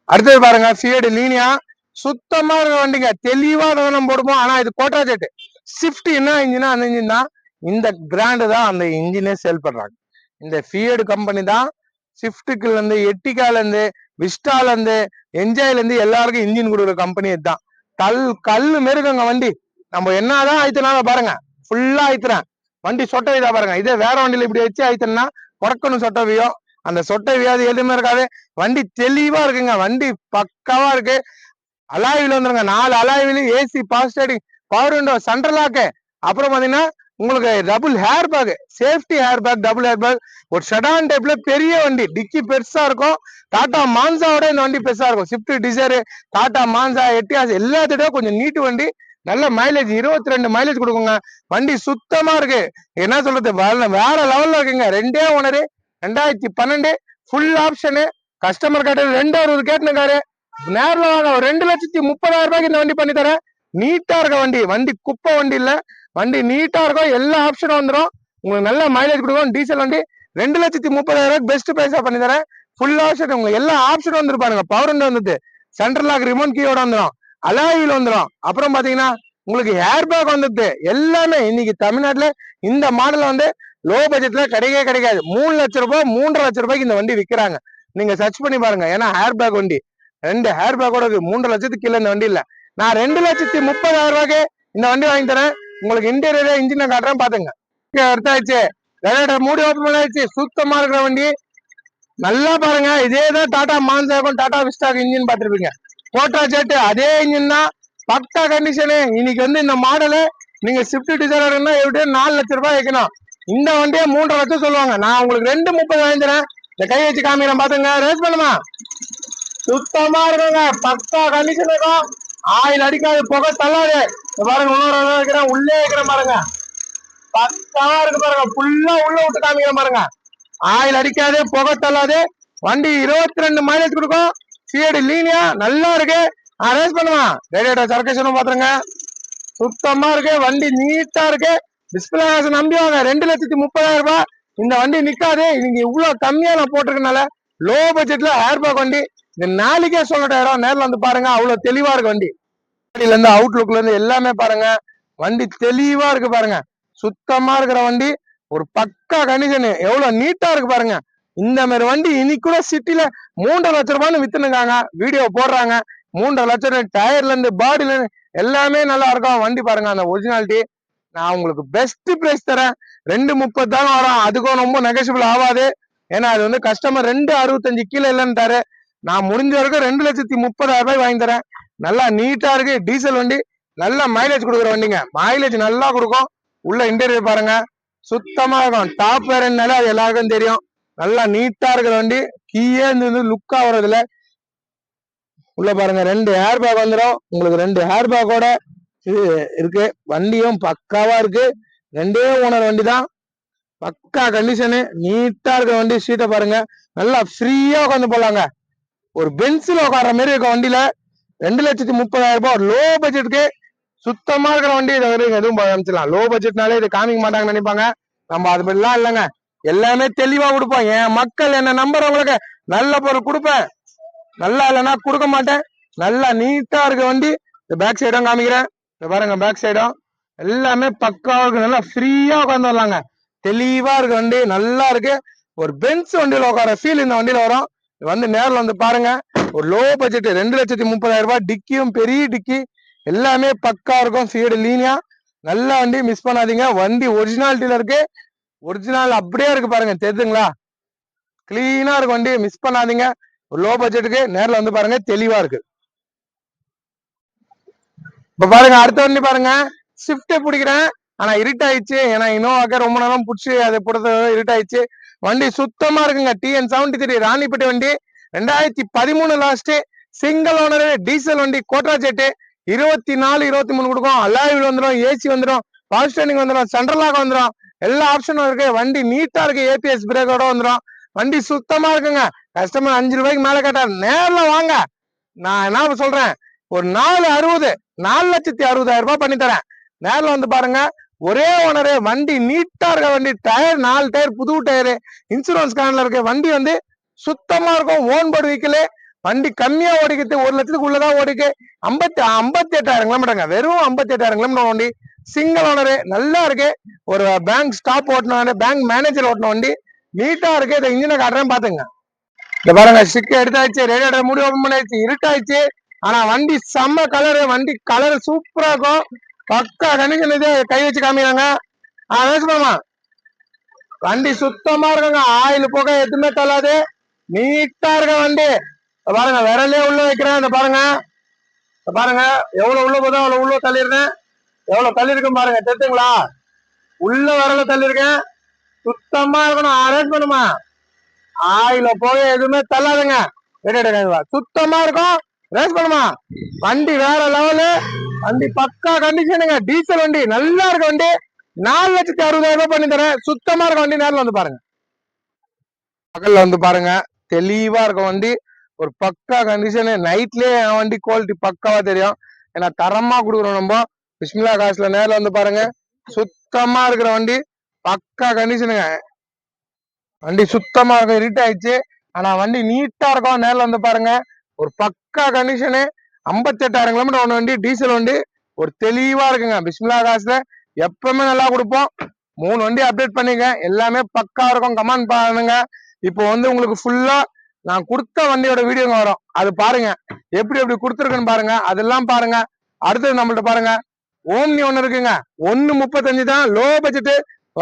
அடுத்தது பாருங்க. Fiat Linea. சுத்தமா இருக்க வண்டிங்க. தெளிவா நம்ம போடுவோம். ஆனா இது கோட்டா ஜெட் ஸ்விஃப்ட் என்ன இன்ஜினா அந்த இன்ஜின் தான். இந்த கிராண்டு தான் அந்த இன்ஜினே சேல் பண்றாங்க. இந்த ஃபியர்டு கம்பெனி தான் ஸ்விஃப்ட்டுக்குல இருந்து விஸ்டாலேருந்து இருந்து விஸ்டால இருந்து என்ஜாய்ல இருந்து எல்லாருக்கும் இன்ஜின் கொடுக்குற கம்பெனி இதுதான். கல் கல் மாரி இருக்குங்க வண்டி. நம்ம என்னதான் ஆயித்தினாலும் பாருங்க. ஃபுல்லா ஆயித்துறேன். வண்டி சொட்டை வீதா பாருங்க. இதே வேற வண்டியில இப்படி வச்சு ஆயித்தன்னா குறக்கணும் சொட்டை அந்த சொட்டை வியாது எதுவுமே இருக்காது. வண்டி தெளிவா இருக்குங்க. வண்டி பக்காவா இருக்கு. அலாய்வில் வந்துருங்க. நாலு அலாய்வில் ஏசி பாஸ்டேடிங் பவர் விண்டோ சென்ட்ரல் லாக்கு அப்புறம் பாத்தீங்கன்னா உங்களுக்கு double airbag safety airbag double airbag ஒரு ஷெடான் டைப்ல பெரிய வண்டி. டிக்கி பெருசா இருக்கும். டாடா மான்சாவோட இந்த வண்டி பெருசா இருக்கும். Swift Dzire Tata Manza Etios எல்லாத்தோட கொஞ்சம் நீட்டு வண்டி. நல்ல மைலேஜ் இருபத்தி ரெண்டு மைலேஜ் கொடுக்குங்க. வண்டி சுத்தமா இருக்கு. என்ன சொல்றது? வேற லெவல்ல இருக்குங்க. ரெண்டே ஓனரு ரெண்டாயிரத்தி பன்னெண்டு ஃபுல் ஆப்ஷனு கஸ்டமர் கேட்டு ரெண்டு அறுபது கேட்டுனுக்காரு. நேரில் வாங்க ஒரு ரெண்டு லட்சத்தி முப்பதாயிரம் ரூபாய்க்கு இந்த வண்டி பண்ணி தரேன் நீட்டா இருக்க வண்டி. வண்டி குப்பை வண்டி இல்ல. வண்டி நீட்டா இருக்கும் எல்லா ஆப்ஷனும் வந்துடும் உங்களுக்கு நல்ல மைலேஜ் கொடுக்கும் டீசல் வண்டி ரெண்டு லட்சத்தி முப்பதாயிரம் ரூபாய்க்கு பெஸ்ட் பிரைஸா பண்ணி தரேன். ஃபுல் ஆப்ஷன் உங்களுக்கு எல்லா ஆப்ஷனும் வந்துருப்பாருங்க பவர் வந்து வந்துட்டு. சென்ட்ரல் லாக் ரிமோட் கீயோட வந்துடும் அலாயில் வந்துடும் அப்புறம் பாத்தீங்கன்னா உங்களுக்கு ஏர் பேக் வந்துடுது எல்லாமே இன்னைக்கு தமிழ்நாட்டுல இந்த மாடல் வந்து லோ பட்ஜெட்ல கிடைக்கவே கிடைக்காது. மூணு லட்ச ரூபாய் மூன்றரை லட்ச ரூபாய்க்கு இந்த வண்டி விற்கிறாங்க நீங்க சர்ச் பண்ணி பாருங்க. ஏன்னா ஹேர் பேக் வண்டி. ரெண்டு ஹேர் பேக்கோட இருக்கு. மூன்று லட்சத்துக்கு கீழே இந்த வண்டி இல்ல. நான் ரெண்டு லட்சத்தி முப்பதாயிரம் ரூபாய்க்கு இந்த வண்டி வாங்கி தரேன். உங்களுக்கு இன்டீரியர் இன்ஜினை காட்டுறேன் பாத்துங்க. எடுத்தாச்சு ரேடியேட்டர் மூடி ஓப்பன் பண்ணாச்சு சுத்தமா இருக்கிற வண்டி. நல்லா பாருங்க. இதே தான் டாடா மான்சாக்கும் டாடா விஸ்டாக் இன்ஜின் பார்த்துருப்பீங்க. போட்டா ஜெட் அதே இன்ஜின் தான். பக்கா கண்டிஷனு இன்னைக்கு வந்து இந்த மாடலு நீங்க ஸ்விஃப்ட் டிசைனர்னா எப்படியும் நாலு லட்ச ரூபாய் வைக்கணும். இந்த வண்டியை மூன்றரை லட்சம் சொல்லுவாங்க. நான் உங்களுக்கு ரெண்டு முப்பது வாங்கி இந்த கை வச்சு காமிக்கிறேன் பாத்துங்க ரேஸ் பண்ணுமா? சுத்தமா இருக்குங்க பக்கா கண்டிஷன் இருக்கும் ஆயில் அடிக்காது புகை தள்ளாது. பாருங்க இன்னொரு இருக்கிறேன். உள்ளே இருக்கிற பாருங்க. பக்காவா இருக்கு பாருங்க. ஃபுல்லா உள்ள விட்டு காமிக்கிறேன் பாருங்க. ஆயில் அடிக்காது புகை தள்ளாது. வண்டி இருபத்தி ரெண்டு மைலேஜ் கொடுக்கும். சிஏடி லீனியா நல்லா இருக்கு. அரேஞ்ச் பண்ணுவான் ரேடியேட்டர் சர்க்கேஷனும் பாத்துருங்க சுத்தமா இருக்கு. வண்டி நீட்டா இருக்கு. டிஸ்பிளே நம்பி வாங்க. ரெண்டு லட்சத்தி முப்பதாயிரம் ரூபாய். இந்த வண்டி நிக்காது. நீங்க இவ்வளவு கம்மியா நான் போட்டிருக்கனால லோ பட்ஜெட்ல ஏர்பேக் வண்டி. இந்த நாளைக்கே சொல்லட்டாயிரம் நேரில் வந்து பாருங்க. அவ்வளவு தெளிவா இருக்கு வண்டி. வண்டியில இருந்து அவுட்லுக்ல இருந்து எல்லாமே பாருங்க. வண்டி தெளிவா இருக்கு பாருங்க. சுத்தமா இருக்கிற வண்டி. ஒரு பக்கா கண்டிஷன் எவ்வளவு நீட்டா இருக்கு பாருங்க. இந்த மாதிரி வண்டி இன்னைக்கு சிட்டில மூன்றரை லட்ச ரூபான்னு வித்துனுக்காங்க வீடியோ போடுறாங்க. மூன்றரை லட்சம் டயர்ல இருந்து பாடியில இருந்து எல்லாமே நல்லா இருக்கும். வண்டி பாருங்க அந்த ஒரிஜினாலிட்டி நான் உங்களுக்கு பெஸ்ட் பிரைஸ் தரேன். ரெண்டு முப்பது தான் வரும். அதுக்கும் ரொம்ப நெகசிபிள் ஆகாது. ஏன்னா அது வந்து கஸ்டமர் ரெண்டு அறுபத்தஞ்சு கீழே இல்லைன்ட்டாரு நான் முடிஞ்ச வரைக்கும் ரெண்டு லட்சத்தி முப்பதாயிரம் ரூபாய் வாங்கி தரேன். நல்லா நீட்டா இருக்கு. டீசல் வண்டி நல்ல மைலேஜ் கொடுக்குற வண்டிங்க. மைலேஜ் நல்லா கொடுக்கும். உள்ள இன்டர்வியூ பாருங்க. சுத்தமா இருக்கும். டாப் வேறனால அது எல்லாருக்கும் தெரியும். நல்லா நீட்டா இருக்கிற வண்டி கீயே இருந்து லுக்கா வர்றதுல உள்ள பாருங்க ரெண்டு ஹேர் பேக் வந்துடும் உங்களுக்கு ரெண்டு ஹேர் பேக்கோட இது இருக்கு. வண்டியும் பக்காவா இருக்கு. ரெண்டே ஓனர் வண்டி தான் பக்கா கண்டிஷனு நீட்டா இருக்கிற வண்டி சீட்டை பாருங்க. நல்லா ஃப்ரீயா உட்காந்து போலாங்க ஒரு பென்சில் உட்கார மாதிரி இருக்க வண்டியில. ரெண்டு லட்சத்தி முப்பதாயிரம் ரூபாய். லோ பட்ஜெட்டுக்கு சுத்தமா இருக்கிற வண்டி இதை வரைக்கும் எதுவும் அமைச்சிடலாம் லோ பட்ஜெட்னாலே இதை காமிக்க மாட்டாங்கன்னு நினைப்பாங்க. நம்ம அது மாதிரிலாம் இல்லைங்க. எல்லாமே தெளிவா கொடுப்போம் என் மக்கள் என்ன நம்புறவங்களுக்கு நல்ல பொருள் கொடுப்பேன். நல்லா இல்லைன்னா கொடுக்க மாட்டேன். நல்லா நீட்டா இருக்க வண்டி இந்த பேக் சைடும் காமிக்கிறேன். இந்த பாருங்க பேக் சைடும் எல்லாமே பக்காவுக்கு நல்லா ஃப்ரீயா உட்காந்து வரலாங்க. தெளிவா இருக்கு வண்டி நல்லா இருக்கு. ஒரு பென்ஸ் வண்டியில உட்கார ஃபீல் இந்த வண்டியில வரும். வந்து நேரில் வந்து பாருங்க. ஒரு லோ பட்ஜெட் ரெண்டு லட்சத்தி முப்பதாயிரம் ரூபாய் டிக்கியும் பெரிய டிக்கி. எல்லாமே பக்கா இருக்கும். சீடு லீனியா நல்ல வண்டி மிஸ் பண்ணாதீங்க. வண்டி ஒரிஜினாலிட்டியில இருக்கு. ஒரிஜினல் அப்படியே இருக்கு பாருங்க தெரியுதுங்களா கிளீனா இருக்கு வண்டி மிஸ் பண்ணாதீங்க. ஒரு லோ பட்ஜெட்டுக்கு நேரில் வந்து பாருங்க தெளிவா இருக்கு. இப்ப பாருங்க அடுத்த வண்டி பாருங்க. ஸ்விஃப்டே பிடிக்கிறேன். ஆனா இருட்டாயிடுச்சு ஏன்னா இனோவாக்க ரொம்ப நேரம் பிடிச்சி அதை பொறுத்த இருட்டாயிடுச்சு வண்டி சுத்தமா இருக்குங்க. டிஎன் செவன்டி த்ரீ ராணிப்பேட்டை வண்டி. ரெண்டாயிரத்தி பதிமூணு லாஸ்ட் சிங்கிள் ஓனர் டீசல் வண்டி கோட்ரா ஜெட்டு இருபத்தி நாலு இருபத்தி மூணு கொடுக்கும். அலாயில் வந்துடும் ஏசி வந்துடும் பவர் வந்துடும் சென்ட்ரலாக வந்துடும் எல்லா ஆப்ஷனும் இருக்கு. வண்டி நீட்டா இருக்கு. ஏபிஎஸ் பிரேக்கோட வந்துடும் வண்டி சுத்தமா இருக்குங்க. கஸ்டமர் அஞ்சு ரூபாய்க்கு மேல கேட்டார் நேர்ல வாங்க. நான் என்ன சொல்றேன்? ஒரு நாலு அறுபது நாலு லட்சத்தி அறுபதாயிரம் ரூபாய் பண்ணி தரேன். நேர்ல வந்து பாருங்க. ஒரே ஓனரு வண்டி நீட்டா இருக்க வண்டி டயர் நாலு டயர் புது டயரு இன்சூரன்ஸ் கார்டில் இருக்க வண்டி வந்து சுத்தமா இருக்கும். ஓன் போர்டு வெஹிக்கிள் வண்டி கம்மியா ஓடிக்கிறது ஒரு லட்சத்துக்கு உள்ளதான் ஓடிக்கு. ஐம்பத்தி ஐம்பத்தி எட்டாயிரம் கிலோமீட்டருங்க வெறும் ஐம்பத்தி எட்டாயிரம் கிலோமீட்டர் வண்டி. சிங்கிள் ஓனரு நல்லா இருக்கு. ஒரு பேங்க் ஸ்டாப் ஓட்டின பேங்க் மேனேஜர் ஓட்டின வண்டி நீட்டா இருக்கு. இதை இன்ஜினை காட்டுறேன் பாத்துங்க இந்த பாருங்க ஸ்டிக் எடுத்தாச்சு ரேடியேட்டர் மூடி ஓபன் பண்ணியாச்சு இருட்டாயிடுச்சு. ஆனா வண்டி செம்ம கலரு வண்டி கலர் சூப்பரா இருக்கும். பக்கா கண்டிஷன் இது கை வச்சு காமிக்கிறாங்க. ஆ வேசுமாமா வண்டி சுத்தமா இருக்குங்க. ஆயில் புகை எதுவுமே தள்ளாது. நீட்டா இருக்க வண்டி. பாருங்க விரலே உள்ள வைக்கிறேன். இந்த பாருங்க. பாருங்க எவ்வளவு உள்ள போதோ அவ்வளவு உள்ள தள்ளிடுறேன். எவ்வளவு இருக்கும் பாருங்க தெரிஞ்சுங்களா உள்ள விரல தள்ளிருக்கேன் சுத்தமா இருக்கணும் அரேஞ்ச் பண்ணுமா? ஆயில போக எதுவுமே தள்ளாதுங்க. சுத்தமா இருக்கும் ரேஸ் பண்ணுமா? வண்டி வேற லெவலு வண்டி பக்கா கண்டிஷனுங்க டீசல் வண்டி நல்லா இருக்க வண்டி. நாலு லட்சத்தி அறுபதாயிரம் ரூபாய் பண்ணி தரேன். சுத்தமா இருக்க வண்டி நேரில் வந்து பாருங்க. பகல்ல வந்து பாருங்க. தெளிவா இருக்க வண்டி. ஒரு பக்கா கண்டிஷனு நைட்லயே என் வண்டி குவாலிட்டி பக்காவா தெரியும். ஏன்னா தரமா கொடுக்குறோம் நம்ம. பிஸ்மிலா காசுல நேரில் வந்து பாருங்க. சுத்தமா இருக்கிற வண்டி பக்கா கண்டிஷனுங்க வண்டி சுத்தமா இருக்கும் இருட்டு ஆயிடுச்சு. ஆனா வண்டி நீட்டா இருக்கும். நேரில் வந்து பாருங்க. ஒரு பக்கா கண்டிஷனு ஐம்பத்தெட்டாயிரம் கிலோமீட்டர் ஒன்று வண்டி டீசல் வண்டி ஒரு தெளிவா இருக்குங்க. பிஸ்மிலா காசுல எப்பவுமே நல்லா கொடுப்போம். மூணு வண்டி அப்டேட் பண்ணிக்க எல்லாமே பக்கா இருக்கும். கமெண்ட் பாருங்க இப்போ வந்து உங்களுக்கு ஃபுல்லா நான் கொடுத்த வண்டியோட வீடியோங்க வரும். அது பாருங்க. எப்படி எப்படி கொடுத்துருக்குன்னு பாருங்க. அதெல்லாம் பாருங்க. அடுத்தது நம்மள்ட்ட பாருங்க. ஓம்னி ஒன்று இருக்குங்க. ஒன்னு முப்பத்தஞ்சு தான் லோ பட்ஜெட்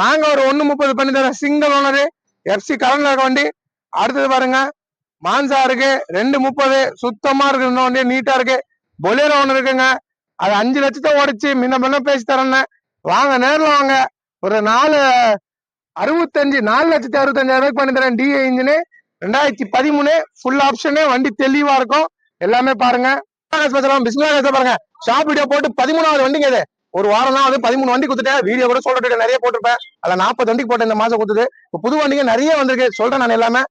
வாங்க ஒரு ஒன்னு முப்பது பண்ணி தரேன். சிங்கிள் ஓனரு எஃப்சி கலந்து இருக்க வண்டி. அடுத்தது பாருங்க. மான்சா இருக்கு. ரெண்டு முப்பது. சுத்தமா இருக்கு. இன்னும் வண்டி நீட்டா இருக்கு. பொலேரோ ஒன்று இருக்குங்க. அது அஞ்சு லட்சத்தை உடச்சி முன்ன முன்ன பேசி தரேன்னு. வாங்க நேரில் வாங்க. ஒரு நாலு அறுபத்தஞ்சு நாலு லட்சத்தி அறுபத்தஞ்சாயிரம் ரூபாய்க்கு பண்ணி தரேன். டிஏ இன்ஜினு ரெண்டாயிரத்தி பதிமூணு. ஃபுல் ஆப்ஷனு வண்டி தெளிவா இருக்கும். எல்லாமே பாருங்க. பிஸ்மிலா பாருங்க. ஷாப் வீடியோ போட்டு பதிமூணாவது வண்டிங்க இது. ஒரு வாரம் தான் வந்து பதிமூணு வண்டி கொடுத்துட்டேன். வீடியோ கூட சொல்லிட்டு நிறைய போட்டிருப்பேன். அதுல நாற்பது வண்டிக்கு போட்டேன் இந்த மாசம் கொடுத்தது. இப்போ புது வண்டிங்க நிறைய வந்திருக்கு. சொல்றேன் நான் எல்லாமே.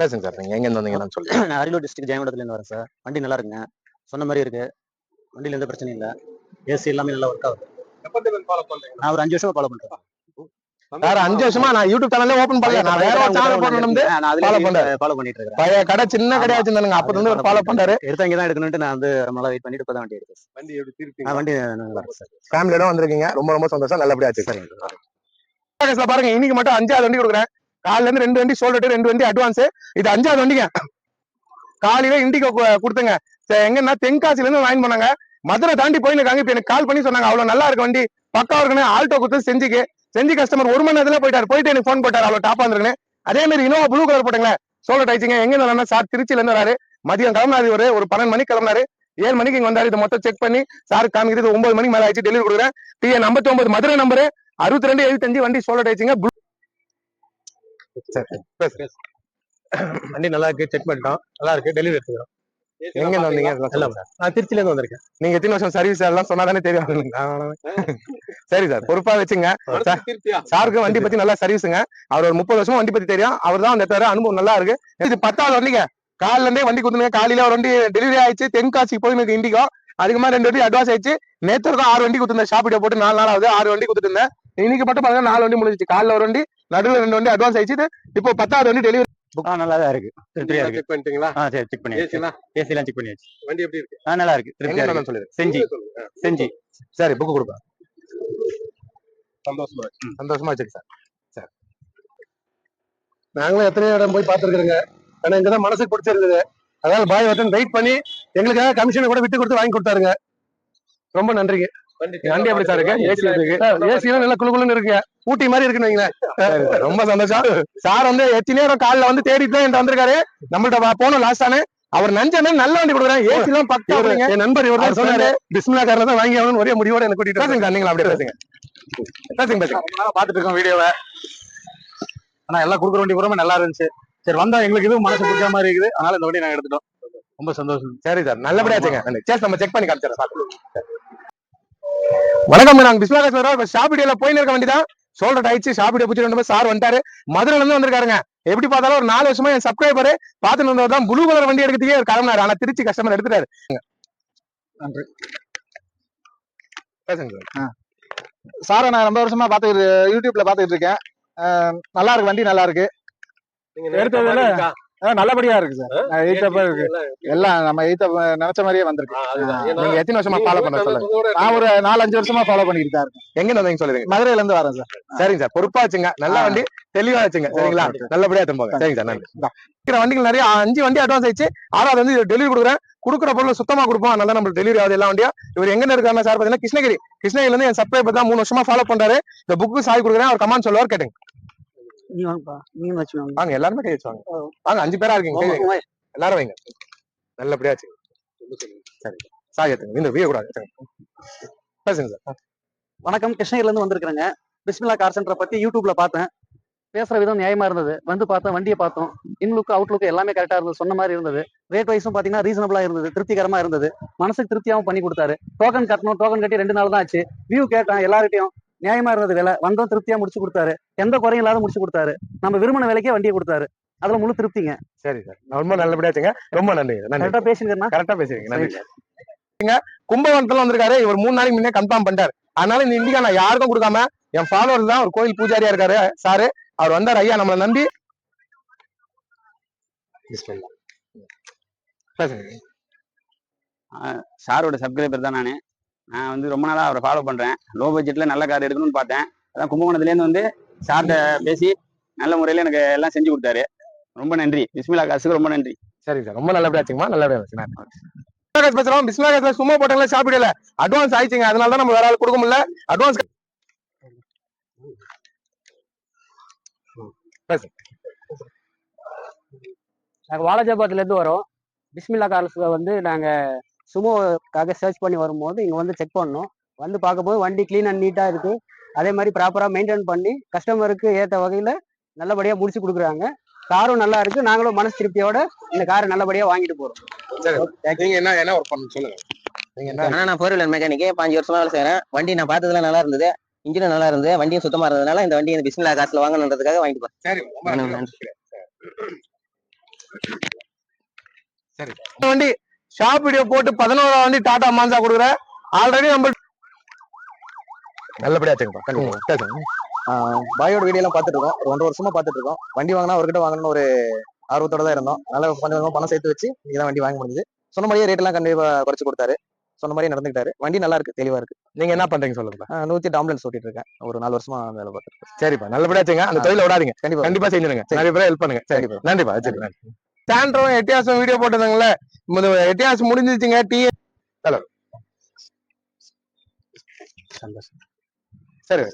பேசுங்க சார். நீங்க எங்க இருந்து வந்தீங்கன்னு சொல்லுங்க. நான் அரியலூர் டிஸ்ட்ரிக்ட் ஜெயங்கொண்டத்துல இருந்து வரேன் சார். வண்டி நல்லா இருக்குங்க. சொன்ன மாதிரி இருக்கு. வண்டியில எந்த பிரச்சனையும் இல்ல. ஏசி எல்லாமே நல்லா ஒர்க் ஆகுது. நான் ஒரு அஞ்சு வருஷமா ஃபாலோ பண்றேன். வேற அஞ்சு வருஷமா நான் யூடியூப் சேனல்ல ஓபன் பண்ணல. நான் வேற ஒரு சேனல் போடணும் follow பண்றாரு. ஃபாலோ பண்ணிட்டு இருக்கேன் பழைய கடை சின்ன கடையா வச்சிருந்தானுங்க. அப்ப இருந்து ஒரு ஃபாலோ பண்றாரு எடுத்த இங்க தான் எடுக்கணும்ட்டு நான் வந்து ரொம்ப நாளா வெயிட் பண்ணிட்டு இப்பதான் வண்டி எடுத்தேன். வண்டி எப்படி நான் வண்டி சார். ஃபேமிலியோட வந்திருக்கீங்க. ரொம்ப ரொம்ப சந்தோஷம். நல்லபடியா ஆச்சு. சரிங்க பாருங்க. இன்னைக்கு மட்டும் அஞ்சாவது வண்டி கொடுக்குறேன். காலைல இருந்து ரெண்டு வண்டி சோல்டர் ரெண்டு வண்டி அட்வான்ஸ் இது அஞ்சாவது வண்டிங்க. காலையில இண்டிகோ கொடுத்துங்க. சரி, எங்கன்னா தென்காசில இருந்து வாங்கி போனாங்க. மதுரை தாண்டி போயிருக்காங்க. இப்ப எனக்கு கால் பண்ணி சொன்னாங்க. அவ்வளவு நல்லா இருக்கு வண்டி. பக்கா இருக்குன்னு ஆல்டோ கொடுத்து செஞ்சுக்கு. செஞ்சு கஸ்டமர் ஒரு மணி நேரத்துல போயிட்டாரு. போயிட்டு எனக்கு ஃபோன் போட்டார். அவ்வளவு டாப்பா இருந்திருக்குன்னு அதே மாதிரி இனோவா ப்ளூ கலர் போட்டுங்களேன். சோலோ டைச்சிங்க எங்க இருந்தாலும் சார் திருச்சியில இருந்து வராரு. மதியம் கிளம்பினாரு ஒரு ஒரு பன்னெண்டு மணிக்கு கிளம்பினாரு. ஏழு மணிக்கு இங்க வந்தாரு. இதை மொத்தம் செக் பண்ணி சார் காமிக்கிறது இது ஒன்பது மணிக்கு மேல ஆயிடுச்சு. டெலிவரி கொடுக்குறேன். டிஎன் ஐம்பத்தி ஒன்பது மதுரை நம்பரு அறுபத்தி ரெண்டு எழுபத்தஞ்சு. வண்டி சோலோ டைச்சிங்க ப்ளூ சரி, வண்டி நல்லா இருக்கு. செக் பண்ணிட்டோம். நல்லா இருக்கு. டெலிவரி எடுத்துக்கிறோம். எங்க வந்தீங்க? நான் திருச்சில இருந்து வந்திருக்கேன். நீங்க எத்தனை வருஷம் சர்வீஸ் எல்லாம் சொன்னாதானே தெரியும். சரி சார் பொறுப்பா வச்சுங்க. சாருக்கு வண்டி பத்தி நல்லா சர்வீஸுங்க அவர் ஒரு முப்பது வருஷமா வண்டி பத்தி தெரியும். அவர் தான் அந்த தவிர அனுபவம் நல்லா இருக்கு. இது பத்தாவது வண்டிங்க. காலைல இருந்தே வண்டி கொடுத்துருங்க. காலையில ஒரு வண்டி டெலிவரி ஆயிடுச்சு. தென்காசிக்கு போய் எனக்கு இண்டிகோ அதிகமா ரெண்டு வண்டி அட்வான்ஸ் ஆயிடுச்சு. நேத்து வரைக்கும் ஆறு வண்டி கொடுத்துருந்தேன். ஷாப் வீடியோ போட்டு நாலு நாள் ஆகுது ஆறு வண்டி கொடுத்துட்டு இருந்தேன். இன்னைக்கு மட்டும் பாருங்க நாலு வண்டி முடிஞ்சிச்சு. காலைல ஒரு வண்டி நடுவில் ரெண்டு வண்டி அட்வான்ஸ் ஆயிடுச்சு. இப்போ பத்தாவது வண்டி டெலிவரி ஆ நல்லா தான் இருக்கு. திருப்தியா இருக்கு. செக் பண்ணிட்டீங்களா? ஆ சரி செக் பண்ணியாச்சு. ஏசி எல்லாம் செக் பண்ணியாச்சு. வண்டி எப்படி இருக்கு? ஆ நல்லா இருக்கு. திருப்தியா இருக்கு. சொல்லுங்க செஞ்சு. செஞ்சு. சரி புக்கு கொடுப்பேன் சந்தோஷமா சந்தோஷமா வச்சிருக்கு சார். சரி. நாங்களும் எத்தனையோ இடம் போய் பார்த்துருக்குறோங்க. ஆனா இங்கதான் மனசுக்கு பிடிச்சிருந்தது. அதனால பாய் ஒருத்தன் வெயிட் பண்ணி எங்களுக்காக கமிஷனை கூட விட்டு கொடுத்து வாங்கி கொடுத்தாருங்க. ரொம்ப நன்றிங்க. வண்டி எப்படி சார் இருக்கு ஏசி இருக்கு. ஏசி நல்லா குளு குளுன்னு இருக்குங்க ஊட்டி மாதிரி இருக்குன்னு ரொம்ப சந்தோஷம். சார் வந்து எத்தனை நேரம் காலைல வந்து தேடிட்டு தான் வந்திருக்காரு. நம்மள்ட்ட போனோம் லாஸ்ட் தானே அவர் நஞ்சனே நல்ல வண்டி கொடுக்குறேன் ஏசி எல்லாம் பக்கா என் நண்பர் இவர் சொன்னாரு. பிஸ்மிலா கார்ல தான் வாங்கி ஆகணும் ஒரே முடிவோட எனக்கு கூட்டிட்டு பேசுங்க நீங்க அப்படியே பேசுங்க. பேசுங்க பேசுங்க. பாத்துட்டு இருக்கோம் வீடியோவை ஆனா எல்லாம் குடுக்குற வண்டி பூரா நல்லா இருந்துச்சு. சரி வந்தா எங்களுக்கு இதுவும் மனசு பிடிச்ச மாதிரி இருக்குது. அதனால இந்த வண்டி நாங்க எடுத்துட்டோம். ரொம்ப சந்தோஷம். சரி சார். நல்லபடியா சரி நம்ம செக் பண்ணி காமிச்சிடறேன் வணக்கம் நாங்க பிஸ்மிலா கார் ஷாப் வீடியோல போயின்னு இருக்க வண்டி தான் சோல்டர் ஆயிடுச்சு ஷாப் வீடியோ பிடிச்சி ரெண்டு சார் வந்துட்டாரு. மதுரையில இருந்து வந்திருக்காருங்க. எப்படி பார்த்தாலும் ஒரு நாலு வருஷமா என் சப்ஸ்கிரைபர் பார்த்துட்டு வந்தவர் தான். ப்ளூ கலர் வண்டி எடுக்கிறதுக்கே ஒரு கிளம்பினாரு ஆனா திருச்சி கஸ்டமர் எடுத்துட்டாரு. நன்றி. பேசுங்க சார். சாரை நான் ரொம்ப வருஷமா பாத்துக்கிட்டு யூடியூப்ல பாத்துக்கிட்டு இருக்கேன். நல்லா இருக்கு வண்டி நல்லா இருக்கு. எடுத்ததுல நல்லபடியா இருக்கு சார். எயித்த இருக்கு. எல்லாம் நம்ம எயித்த நினைச்ச மாதிரியே வந்திருக்கு. நீங்க எத்தனை வருஷமா ஃபாலோ பண்ண சொல்லுங்க. நான் ஒரு நாலு அஞ்சு வருஷமா ஃபாலோ பண்ணிட்டு தான் இருக்கேன். எங்க வந்தீங்க சொல்லுங்க மதுரையில இருந்து வரேன் சார். சரிங்க சார். பொறுப்பா வச்சுங்க நல்ல. வண்டி தெளிவா வச்சுங்க. சரிங்களா. நல்லபடியா போங்க. சரிங்க சார். நன்றி. வண்டிகள் நிறைய அஞ்சு வண்டி அட்வான்ஸ் ஆயிடுச்சு. ஆறாவது வந்து டெலிவரி கொடுக்குறேன். கொடுக்குற பொருள் சுத்தமா கொடுப்போம். அதனால நம்மளுக்கு டெலிவரி ஆகுது எல்லா வண்டியும் இவர் எங்க இருக்காருன்னா சார் பாத்தீங்கன்னா கிருஷ்ணகிரி. கிருஷ்ணகிரில இருந்து என் சப்ஸ்கிரைபர் தான் மூணு வருஷமா ஃபாலோ பண்றாரு. இந்த புக்கு சாய் கொடுக்குறேன். அவர் கமாண்ட் சொல்லுவார் கேட்டுங்க. நீ வாங்கப்பா. நீ வச்சு வாங்க. எல்லாருமே கை வச்சுவாங்க வாங்க. அஞ்சு பேரா இருக்கீங்க கை வைங்க. எல்லாரும் வைங்க. நல்லபடியா வச்சுங்க சரி. சாய் எடுத்துங்க இந்த வீடியோ கூடாது. பேசுங்க சார். வணக்கம். கிருஷ்ணகிரில இருந்து வந்திருக்கிறேங்க. பிஸ்மிலா கார் சென்டரை பத்தி யூடியூப்ல பார்த்தேன். பேசுற விதம் நியாயமா இருந்தது. வந்து பார்த்தோம் வண்டியை பார்த்தோம். இன்லுக்கு அவுட்லுக்கு எல்லாமே கரெக்டா இருந்தது. சொன்ன மாதிரி இருந்தது. ரேட் வைஸும் பாத்தீங்கன்னா ரீசனபிளா இருந்தது. திருப்திகரமா இருந்தது. மனசுக்கு திருப்தியாவும் பண்ணி கொடுத்தாரு. டோக்கன் கட்டணும். டோக்கன் கட்டி ரெண்டு நாள் தான் ஆச்சு. வியூ கேட்டேன். எல்லார்கிட்டயும் நியாயமா இருந்தது விலை. வந்தோம் திருப்தியா முடிச்சு கொடுத்தாரு. எந்த குறையும் இல்லாத முடிச்சு கொடுத்தாரு. நம்ம விரும்பின விலைக்கே வண்டியை கொடுத்தாரு. அதுல முழு திருப்திங்க. சரி சார். ரொம்ப நல்லபடியா வச்சுங்க ரொம்ப நன்றி. கரெக்டா பேசுங்கன்னா கரெக்டா பேசுறீங்க நன்றி. சார். கும்பகோணத்துல வந்திருக்காரு. இவர் மூணு நாளைக்கு முன்னே கன்ஃபார்ம் பண்ணிட்டாரு. அதனால இந்த இண்டிகா நான் யாருக்கும் கொடுக்காம என் ஃபாலோவர் தான் ஒரு கோயில் பூஜாரியா இருக்காரு. சாரு அவர் வந்தார். ஐயா நம்மளை நம்பி. பேசுங்க. சாரோட சப்ஸ்கிரைபர் தான் நான். நான் வந்து ரொம்ப நாளாக அவரை ஃபாலோ பண்ணுறேன் லோ பட்ஜெட்டில் நல்ல கார் எடுக்கணும்னு பார்த்தேன். அதான் கும்பகோணத்துலேருந்து வந்து சார்கிட்ட பேசி நல்ல முறையில் எனக்கு எல்லாம் செஞ்சு கொடுத்தாரு. ரொம்ப நன்றி. பிஸ்மிலா காசுக்கு ரொம்ப நன்றி. சரி சார் ரொம்ப நல்லபடியா வச்சுங்கம்மா நல்லபடியா வச்சுங்க பேசுறோம். பிஸ்மிலா காசுல சும்மா போட்டாங்களா சாப்பிடல. அட்வான்ஸ் ஆயிடுச்சுங்க. அதனால தான் நம்ம வேற ஆள் கொடுக்க முடியல. அட்வான்ஸ் நாங்க வாலாஜாபாத்ல இருந்து வரோம். பிஸ்மில்லா கார்ஸ்ல வந்து நாங்க சுமோக்காக சர்ச் பண்ணி வரும்போது இங்க வந்து செக் பண்ணோம் வந்து பார்க்கும்போது வண்டி க்ளீன் அண்ட் நீட்டா இருக்கு. அதே மாதிரி ப்ராப்பரா மெயின்டைன் பண்ணி கஸ்டமருக்கு ஏத்த வகையில நல்லபடியா முடிச்சு கொடுக்குறாங்க. காரும் நல்லா இருக்கு. நாங்களும் மனசு திருப்தியோட இந்த காரை நல்லபடியா வாங்கிட்டு போறோம். சரி. நீங்க என்ன என்ன ஒர்க் பண்ணணும் சொல்லுங்க. நீங்க என்ன? ஆனா நான் ஃபோர் வீலர் மெக்கானிக்கு பாஞ்சு வருஷமா வேலை செய்யறேன் வண்டி நான் பார்த்ததுல நல்லா இருந்தது. இன்ஜினும் நல்லா இருந்தது. வண்டியும் சுத்தமா இருந்ததுனால இந்த வண்டி இந்த பிஸ்மில்லா காசுல வாங்கணுன்றதுக்காக வாங்கிட்டு போறேன். சரி. வண்டி ஷாப் வீடியோ போட்டு பதினோரா வண்டி டாடா மான்சா கொடுக்குறேன் ஆல்ரெடி நம்ம நல்லபடியா பேசுங்க பாயோட வீடியோ எல்லாம் பார்த்துட்டு இருக்கோம். ஒரு ஒன்றரை வருஷமா பார்த்துட்டு இருக்கோம். வண்டி வாங்கினா அவர்கிட்ட வாங்கணும்னு ஒரு ஆர்வத்தோட தான் இருந்தோம். அதனால கொஞ்சம் கொஞ்சமா பணம் சேர்த்து வச்சு நீங்க தான் வண்டி வாங்க முடிஞ்சது. சொன்ன மாதிரியே ரேட் எல்லாம் கண்டிப்பா குறைச்சு கொடுத்தாரு. சொன்ன மாதிரியே நடந்துக்கிட்டாரு. வண்டி நல்லா இருக்கு தெளிவா இருக்கு. நீங்க என்ன பண்றீங்க சொல்லுங்க நூத்தி எட்டு ஆம்புலன்ஸ் ஓட்டிட்டு இருக்கேன். ஒரு நாலு வருஷமா வேலை பார்த்துட்டு சரிப்பா நல்லபடியா அந்த தொழில விடாதீங்க கண்டிப்பா. கண்டிப்பா செஞ்சிருங்க சரி. நிறைய பேர் ஹெல்ப் பண்ணுங்க. சரி. கண்டிப்பா. நன்றிப்பா. சரி நன்றி. சாண்ட்ரோ எட்டியாசம் வீடியோ போட்டிருந்தாங்களே எட்டியாசம் முடிஞ்சிச்சுங்க டீ ஹலோ. சரி.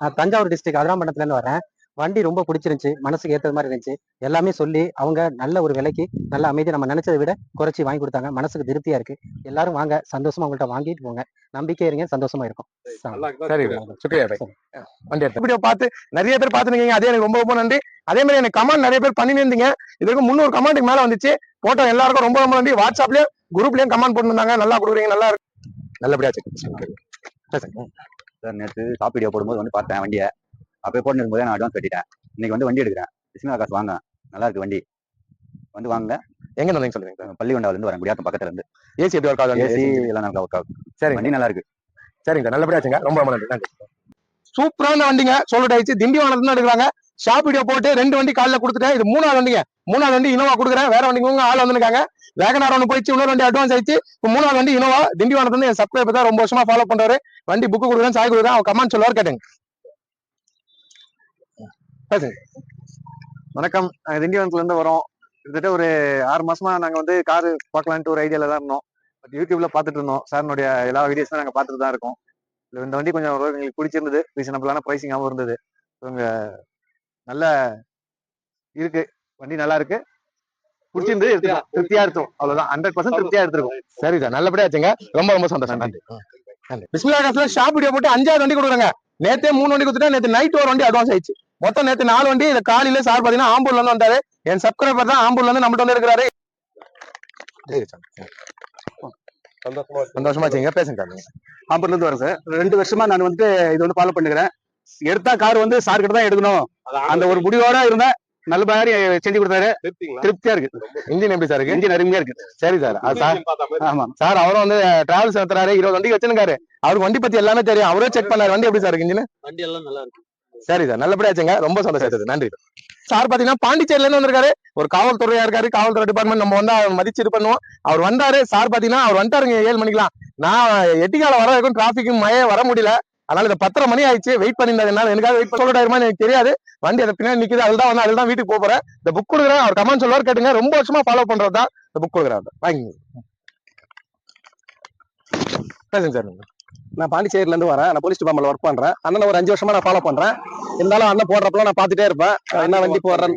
நான் தஞ்சாவூர் டிஸ்ட்ரிக்ட் அதிராம்பட்டத்துல இருந்து வரேன் வண்டி ரொம்ப பிடிச்சிருந்துச்சு மனசுக்கு ஏற்றது மாதிரி இருந்துச்சு. எல்லாமே சொல்லி அவங்க நல்ல ஒரு விலைக்கு நல்ல அமைதி நம்ம நினைச்சதை விட குறைச்சி வாங்கி கொடுத்தாங்க. மனசுக்கு திருப்தியா இருக்கு. எல்லாரும் வாங்க சந்தோஷமா உங்கள்ட்ட வாங்கிட்டு போங்க. நம்பிக்கை இருங்க சந்தோஷமா இருக்கும். சரி வீடியோ? பார்த்து நிறைய பேர் பார்த்துருக்கீங்க அதே எனக்கு ரொம்ப ரொம்ப நன்றி. அதே மாதிரி எனக்கு கமெண்ட் நிறைய பேர் பண்ணி இருந்தீங்க. இதுக்கு முந்நூறு கமெண்ட்டுக்கு மேல வந்துச்சு. போட்டோ எல்லாருக்கும் ரொம்ப ரொம்ப நன்றி. வாட்ஸ்அப்லயும் குரூப்லயும் கமெண்ட் போட்டுருந்தாங்க நல்லா கொடுக்குறீங்க நல்லா இருக்கு. நல்லபடியா சார். நேற்று ஷாப் வீடியோ போடும்போது வந்து பார்த்தேன் வண்டியை. அப்போ போட்டு இருக்கும்போது நான் அட்வான்ஸ் கட்டிட்டேன். இன்னைக்கு வந்து வண்டி எடுக்கிறேன். பிஸ்மிலா காசு வாங்க. நல்லா இருக்கு வண்டி. வந்து வாங்க. எங்க வந்தீங்க சொல்லுங்க சார் பள்ளிகொண்டாவில இருந்து வரேன். குடியாத்தம் பக்கத்துல இருந்து. ஏசி எப்படி ஒர்க் ஆகுது ஏசி எல்லாம் நல்லா ஒர்க் ஆகும் சரிங்க. வண்டி நல்லா இருக்கு. சரிங்க. சார் நல்லபடியா வச்சுங்க. ரொம்ப ரொம்ப நன்றி. நன்றி. சூப்பரான வண்டிங்க. சொல்லிட்டு ஆயிடுச்சு. திண்டிவனத்துல எடுக்கிறாங்க. ஷாப் வீடியோ போட்டு ரெண்டு வண்டி காலைல கொடுத்துட்டேன். இது மூணாவது வண்டிங்க. மூணாவது வண்டி இனோவா கொடுக்குறேன். வேற வண்டிங்க ஆள் வந்துருக்காங்க. வேகனார் ஒன்று போயிடுச்சு. இன்னொரு வண்டி அட்வான்ஸ் ஆயிடுச்சு. இப்போ மூணாவது வண்டி இனோவா திண்டிவனத்துல என் சப்ஸ்கிரைபர் தான் ரொம்ப வருஷமா ஃபாலோ பண்றாரு வண்டி புக்கு கொடுக்குறேன். சாய் கொடுக்குறேன். அவன் கமெண்ட் சொல்லுவார் கேட்டுங்க. பேசுங்க வணக்கம். நாங்க திண்டிவனத்துல இருந்து வரோம். கிட்டத்தட்ட ஒரு ஆறு மாசமா நாங்க வந்து காரு பார்க்கலான்ட்டு ஒரு ஐடியால தான் இருந்தோம். பட் யூடியூப்ல பார்த்துட்டு இருந்தோம். சார்னுடைய எல்லா வீடியோஸும் நாங்க பார்த்துட்டு தான் இருக்கோம். இந்த வண்டி கொஞ்சம் எங்களுக்கு பிடிச்சிருந்தது. ரீசனபிளான ப்ரைஸிங்காகவும் இருந்தது. இவங்க நல்ல இருக்கு. வண்டி நல்லா இருக்கு. பிடிச்சிருந்து திருப்தியா எடுத்தோம் அவ்வளவுதான். ஹண்ட்ரட் பர்சன்ட் திருப்தியா எடுத்துருக்கோம். சரி சார். நல்லபடியா வச்சுங்க ரொம்ப ரொம்ப சந்தோஷம். நன்றி. பிஸ்மிலா ஷாப் வீடியோ போட்டு அஞ்சாவது வண்டி கொடுக்குறாங்க. நேத்தே மூணு வண்டி கொடுத்துட்டேன். நேத்து நைட் ஒரு வண்டி அட்வான்ஸ் ஆயிடுச்சு. மொத்தம் நேத்து நாலு வண்டி இந்த காலையில சார் பாத்தீங்கன்னா ஆம்பூர்ல இருந்து வந்தாரு. என் சப்ஸ்கிரைபர் தான் ஆம்பூர்ல இருந்து நம்மகிட்ட வந்து இருக்கிறாரு. சந்தோஷமா வச்சுங்க பேசுங்க. ஆம்பூர்ல இருந்து வரேன் சார். ரெண்டு வருஷமா நான் வந்து இது வந்து ஃபாலோ பண்ணுகிறேன் எடுத்தா கார் வந்து சார் கிட்ட தான் எடுக்கணும். அந்த ஒரு முடிவோட இருந்தேன். நல்ல மாதிரி செஞ்சு கொடுத்தாரு. திருப்தியா இருக்கு. இன்ஜின் எப்படி சார் இருக்கு? இன்ஜின் அருமையா இருக்கு. சரி சார் ஆமா. சார் அவரும் வந்து டிராவல்ஸ் நடத்துறாரு இருபது வண்டி வச்சிருக்காரு அவருக்கு வண்டி பத்தி எல்லாமே தெரியும். அவரே செக் பண்ணாரு. வண்டி எப்படி சார் இருக்கு இன்ஜின்? வண்டி எல்லாம் நல்லா இருக்கு. சரி சார் நல்லபடியா வச்சுங்க ரொம்ப சந்தோஷம் நன்றி. சார் பாத்தீங்கன்னா பாண்டிச்சேரில இருந்து வந்திருக்காரு. ஒரு காவல்துறையா இருக்காரு. காவல்துறை டிபார்ட்மெண்ட் நம்ம வந்து அவர் மதிச்சு இது பண்ணுவோம். அவர் வந்தாரு. சார் பாத்தீங்கன்னா அவர் வந்துட்டாருங்க. ஏழு மணிக்கெல்லாம். நான் எட்டிக்கால வர வரைக்கும் டிராபிக் மழையே வர முடியல. அதனால இந்த பத்தரை மணி ஆயிடுச்சு. வெயிட் பண்ணியிருந்ததுனால எனக்காக வெயிட் சொல்லிடாயிருமா எனக்கு தெரியாது. வண்டி அதை பின்னாடி நிக்குது. அதுதான் வந்து அதுதான் வீட்டுக்கு போறேன். இந்த புக் கொடுக்குறேன். அவர் கமெண்ட் சொல்லுவார் கேட்டுங்க. ரொம்ப வருஷமா ஃபாலோ பண்றது தான் இந்த புக் கொடுக்குறேன் வாங்கி பேசுங்க சார் நான் பாண்டிச்சேரியில இருந்து வரேன். நான் போலீஸ் டிபார்ட்மெண்ட்ல ஒர்க் பண்றேன். அண்ணன் ஒரு அஞ்சு வருஷமா நான் ஃபாலோ பண்றேன். இருந்தாலும் அண்ணன் போடுறப்பலாம் நான் பார்த்துட்டே இருப்பேன். என்ன வண்டி போடுறேன்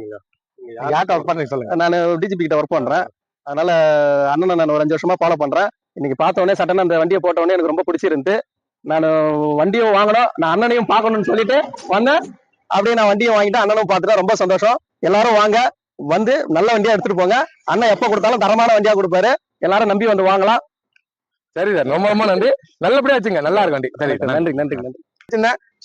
யார்கிட்ட ஒர்க் பண்ணுங்க சொல்லுங்க. நான் டிஜிபி கிட்ட ஒர்க் பண்றேன். அதனால அண்ணனை நான் ஒரு அஞ்சு வருஷமா ஃபாலோ பண்றேன். இன்னைக்கு பார்த்த உடனே சட்டன் அந்த வண்டியை போட்ட உடனே எனக்கு ரொம்ப பிடிச்சிருந்து நான் வண்டியும் வாங்கணும். நான் அண்ணனையும் பார்க்கணும்னு சொல்லிட்டு வந்தேன். அப்படியே நான் வண்டியும் வாங்கிட்டு அண்ணனும் பார்த்துட்டேன். ரொம்ப சந்தோஷம். எல்லாரும் வாங்க. வந்து நல்ல வண்டியா எடுத்துட்டு போங்க. அண்ணன் எப்ப கொடுத்தாலும் தரமான வண்டியா கொடுப்பாரு. எல்லாரும் நம்பி வந்து வாங்கலாம். சரி சார். ரொம்ப ரொம்ப நன்றி. நல்லபடியா வச்சுங்க. நல்லா இருக்கு வண்டி சரி நன்றி நன்றி நன்றி.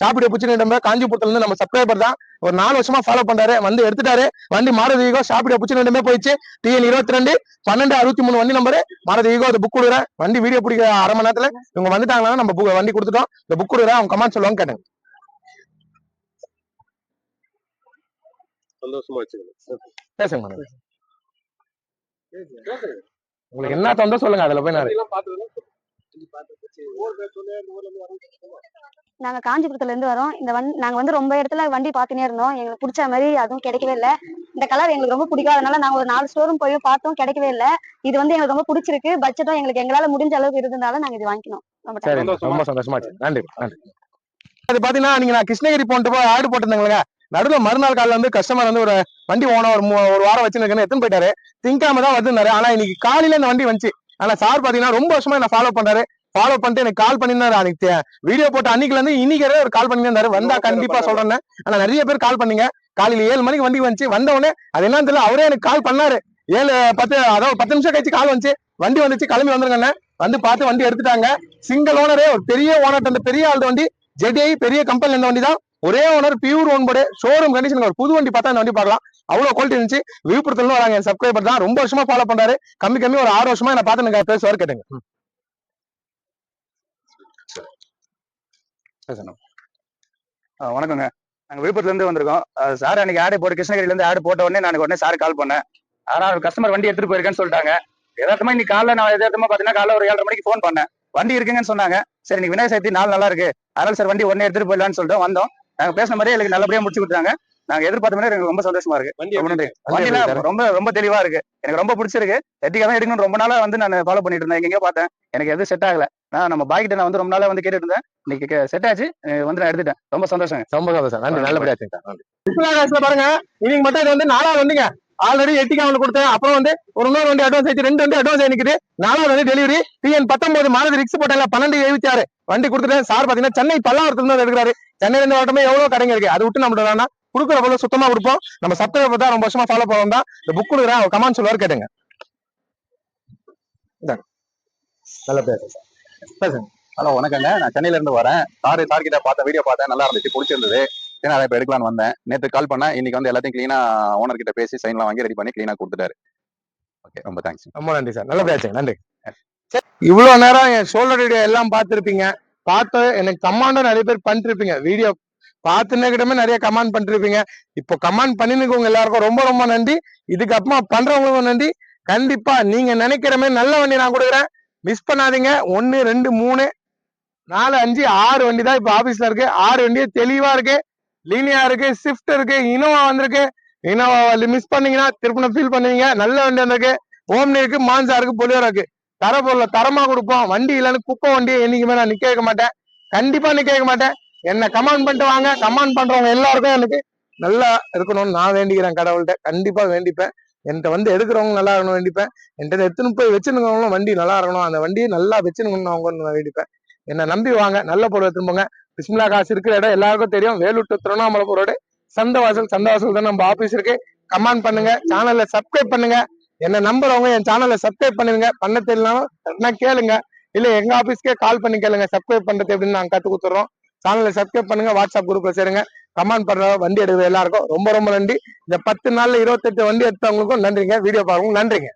சாப்பிட புச்சின நம்ம காஞ்சிபுரத்துல இருந்து நம்ம சப்ஸ்கிரைபர் தான். ஒரு நாலு வருஷமா ஃபாலோ பண்றாரு. வந்து எடுத்துட்டாரு. வண்டி மாருதி ஈகோ சாப்பிட புச்சின போயிடுச்சு. டிஎன் இருபத்தி ரெண்டு பன்னெண்டு அறுபத்தி மூணு வண்டி நம்பரு மாருதி ஈகோ அது புக் கொடுக்குறேன். வண்டி வீடியோ பிடிக்க அரை மணி நேரத்துல இவங்க வந்துட்டாங்கன்னா நம்ம வண்டி கொடுத்துட்டோம். இந்த புக் கொடுக்குறேன். அவங்க கமெண்ட் சொல்லுவாங்க கேட்டுங்க. சந்தோஷமா பேசுங்க madam. உங்களுக்கு என்ன தோந்தோ சொல்லுங்க அதுல போய் நாங்க காஞ்சிபுரத்துல இருந்து வரோம். இந்த வண்டி நாங்க வந்து ரொம்ப இடத்துல வண்டி பார்த்துனே இருந்தோம். எங்களுக்கு பிடிச்ச மாதிரி அதுவும் கிடைக்கவே இல்ல. இந்த கலர் எங்களுக்கு ரொம்ப பிடிக்காதனால நாங்க ஒரு நாலு ஸ்டோரும் போய் பார்த்தோம். கிடைக்கவே இல்ல. இது வந்து எங்களுக்கு ரொம்ப பிடிச்சிருக்கு. பட்ஜெட்டும் எங்களுக்கு எங்களால முடிஞ்ச அளவுக்கு இருந்ததால நாங்க இது வாங்கிக்கணும். ரொம்ப சந்தோஷமா நன்றி. அது பாத்தீங்கன்னா நீங்க நான் கிருஷ்ணகிரி போன்ட்டு போய் ஆடு போட்டிருந்தேங்க நடுவுல மறுநாள் காலையில வந்து கஸ்டமர் வந்து ஒரு வண்டி ஓனர் ஒரு ஒரு வாரம் வச்சிருக்கேன்னு எத்தனை போயிட்டாரு. திங்காம தான் வந்திருந்தாரு. ஆனா இன்னைக்கு காலையில இந்த வண்டி வந்துச்சு. ஆனா சார் பாத்தீங்கன்னா ரொம்ப வருஷமா என்ன ஃபாலோ பண்றாரு. ஃபாலோ பண்ணிட்டு எனக்கு கால் பண்ணிருந்தாரு அன்னைக்கு வீடியோ போட்ட அன்னைக்குல இருந்து இன்னைக்கு ஒரு கால் பண்ணி இருந்தாரு வந்தா கண்டிப்பா சொல்றேன்னு. ஆனா நிறைய பேர் கால் பண்ணீங்க. காலையில ஏழு மணிக்கு வண்டி வந்துச்சு. வந்த உடனே அது என்னன்னு தெரியல. அவரே எனக்கு கால் பண்ணாரு. ஏழு பத்து அதாவது பத்து நிமிஷம் கழிச்சு கால் வந்துச்சு. வண்டி வந்துச்சு. கிளம்பி வந்துருங்க வந்து பார்த்து வண்டி எடுத்துட்டாங்க. சிங்கிள் ஓனரே ஒரு பெரிய ஓனர் அந்த பெரிய ஆள் வண்டி ஜெடிஐ பெரிய கம்பெனி இந்த வண்டி தான். ஒரே owner pure own board showroom condition ஒரு புது வண்டி பார்த்தா இந்த வண்டி பார்க்கலாம். அவ்வளவு குவாலிட்டி இருந்துச்சு. விழுப்புரத்துல இருந்து வராங்க என் சப்ஸ்கிரைபர் தான். ரொம்ப வருஷமா ஃபாலோ பண்றாரு. கம்மி கம்மி ஒரு ஆறு வருஷமா என்ன பார்த்து எனக்கு பேசுவார் கேட்டுங்க. வணக்கங்க. நாங்க விழுப்புரத்துல இருந்து வந்திருக்கோம். சார் அன்னைக்கு ஆடு போட்டு கிருஷ்ணகிரில இருந்து ஆடு போட்ட உடனே நான் உடனே சார் கால் பண்ணேன். ஆனா கஸ்டமர் வண்டி எடுத்துட்டு போயிருக்கேன்னு சொல்லிட்டாங்க. யதார்த்தமா இன்னைக்கு காலைல நான் யதார்த்தமா பாத்தீங்கன்னா காலைல ஒரு ஏழரை மணிக்கு ஃபோன் பண்ணேன். வண்டி இருக்குங்கன்னு சொன்னாங்க. சரி இன்னைக்கு விநாயகர் சதுர்த்தி நாள் நல்லா இருக்கு. அதனால சார் வண்டி உடனே எடுத்துட்டு போயிடலாம்னு சொல்லிட்டு வந்தோம். நாங்க பேசின மாதிரியே எங்களுக்கு நல்லபடியா முடிச்சு கொடுத்தாங்க நாங்க எதிர்பார்த்த மாதிரி எனக்கு ரொம்ப சந்தோஷமா இருக்கு. ரொம்ப ரொம்ப ரொம்ப தெளிவா இருக்கு. எனக்கு ரொம்ப பிடிச்சிருக்கு. எட்டிக்கா தான் எடுக்கணும் ரொம்ப நாளா வந்து நான் ஃபாலோ பண்ணிட்டு இருந்தேன். எங்கேயோ பார்த்தேன். எனக்கு எதுவும் செட் ஆகல. நான் நம்ம பாய்கிட்ட நான் வந்து ரொம்ப நாளா வந்து கேட்டுட்டு இருந்தேன் இன்னைக்கு செட் ஆச்சு. வந்து நான் எடுத்துட்டேன். ரொம்ப சந்தோஷம் ரொம்ப சந்தோஷம். நன்றி. நல்லபடியா பாருங்க. இன்னைக்கு மட்டும் இது வந்து நாலாவது வண்டிங்க. ஆல்ரெடி எட்டிக்கா ஒன்று கொடுத்தேன். அப்புறம் வந்து ஒரு இன்னொரு வண்டி அட்வான்ஸ் ஆயிடுச்சு ரெண்டு வண்டி அட்வான்ஸ் ஆயிருக்கு நாலாவது வந்து டெலிவரி டிஎன் பத்தொன்பது மாருதி ரிக்ஸ் போட்டேன்ல பன்னெண்டு எழுபத்தி ஆறு. வண்டி கொடுத்துட்டேன். சார் பாத்தீங்கன்னா சென்னை பல்லாவரத்துல இருந்து எடுக்கிறாரு. சென்னையில இருந்து வரட்டுமே எவ்வளவு கடைங்க இருக்கு? அதை விட்டு நம்ம வேணா கொடுக்குற போல சுத்தமா கொடுப்போம். நம்ம சப்ஸ்கிரைபர் தான் ரொம்ப வருஷமா ஃபாலோ பண்ணுவோம் தான். இந்த புக் கொடுக்குறேன். அவர் கமெண்ட் சொல்லுவார் கேட்டுங்க. நல்ல பேசுங்க. ஹலோ வணக்கங்க. நான் சென்னையில இருந்து வரேன் சாரு சார் பார்த்த வீடியோ பார்த்தேன். நல்லா இருந்துச்சு. பிடிச்சிருந்தது. ஏன்னா அதை இப்போ எடுக்கலாம்னு வந்தேன். நேற்று கால் பண்ணேன் இன்னைக்கு வந்து எல்லாத்தையும் க்ளீனா ஓனர் கிட்ட பேசி சைன்லாம் வாங்கி ரெடி பண்ணி க்ளீனா கொடுத்துட்டாரு. ஓகே ரொம்ப தேங்க்ஸ் ரொம்ப நன்றி சார். நல்லபடியா வச்சுங்க நன்றி. இவ்வளவு நேரம் என் ஷோல்டர் வீடியோ எல்லாம் பார்த்திருப்பீங்க. பார்த்து எனக்கு கமாண்டும் நிறைய பேர் பண்ணிருப்பீங்க. வீடியோ பார்த்துன்னு கிட்டமே நிறைய கமெண்ட் பண்ணிருப்பீங்க. இப்போ கமெண்ட் பண்ணிருக்கவங்க எல்லாருக்கும் ரொம்ப ரொம்ப நன்றி. இதுக்கு அப்புறமா பண்றவங்களுக்கும் நன்றி. கண்டிப்பா நீங்க நினைக்கிற மாதிரி நல்ல வண்டி நான் கொடுக்குறேன். மிஸ் பண்ணாதீங்க. ஒன்னு ரெண்டு மூணு நாலு அஞ்சு ஆறு வண்டி தான் இப்போ ஆபீஸ்ல இருக்கு. ஆறு வண்டி தெளிவா இருக்கு. லீனியா இருக்கு ஸ்விஃப்ட் இருக்கு இனோவா வந்திருக்கு. இனோவா மிஸ் பண்ணீங்கன்னா திருப்பின ஃபீல் பண்ணுவீங்க. நல்ல வண்டி வந்திருக்கு. ஓம்னி இருக்கு மான்சா இருக்கு பொலியோரா இருக்கு. தர பொருளை தரமா கொடுப்போம். வண்டி இல்லைன்னு குப்பை வண்டியை என்னைக்குமே நான் நிக்க வைக்க மாட்டேன். கண்டிப்பா நிக்க வைக்க மாட்டேன். என்ன கமெண்ட் பண்ணிட்டு வாங்க. கமெண்ட் பண்றவங்க எல்லாருக்கும் எனக்கு நல்லா இருக்கணும்னு நான் வேண்டிக்கிறேன் கடவுள்கிட்ட. கண்டிப்பா வேண்டிப்பேன். என்கிட்ட வந்து எடுக்கிறவங்க நல்லா இருக்கணும் வேண்டிப்பேன். என்கிட்ட எடுத்துன்னு போய் வச்சுருக்கவங்களும் வண்டி நல்லா இருக்கணும். அந்த வண்டியை நல்லா வச்சுருக்கணும்னு அவங்க நான் வேண்டிப்பேன். என்னை நம்பி வாங்க. நல்ல பொருள் திரும்புங்க பிஸ்மிலா காசு இருக்கிற இடம் எல்லாருக்கும் தெரியும். வேலூர் திருவண்ணாமலைபுரோட திருவண்ணாமலை வாசல் சந்தவாசல் சந்தவாசல் தான் நம்ம ஆபீஸ் இருக்கு. கமெண்ட் பண்ணுங்க. சேனல்ல சப்ஸ்கிரைப் பண்ணுங்க. என்ன நம்புறவங்க என் சேனலை சப்ஸ்கிரைப் பண்ணுங்க பண்ண தெரியலனாலும் கேளுங்க. இல்ல எங்க ஆபீஸ்க்கே கால் பண்ணி கேளுங்க. சப்ஸ்கிரைப் பண்றது எப்படின்னு நாங்க கத்து கொடுத்துறோம். சேனல்ல சப்ஸ்கிரைப் பண்ணுங்க. வாட்ஸ்அப் குரூப்ல சேருங்க. கமெண்ட் பண்ற வண்டி எடுக்கிற எல்லாருக்கும் ரொம்ப ரொம்ப நன்றி. இந்த பத்து நாள்ல இருபத்தெட்டு வண்டி எடுத்தவங்களுக்கும் நன்றிங்க. வீடியோ பார்க்கவும் நன்றிங்க.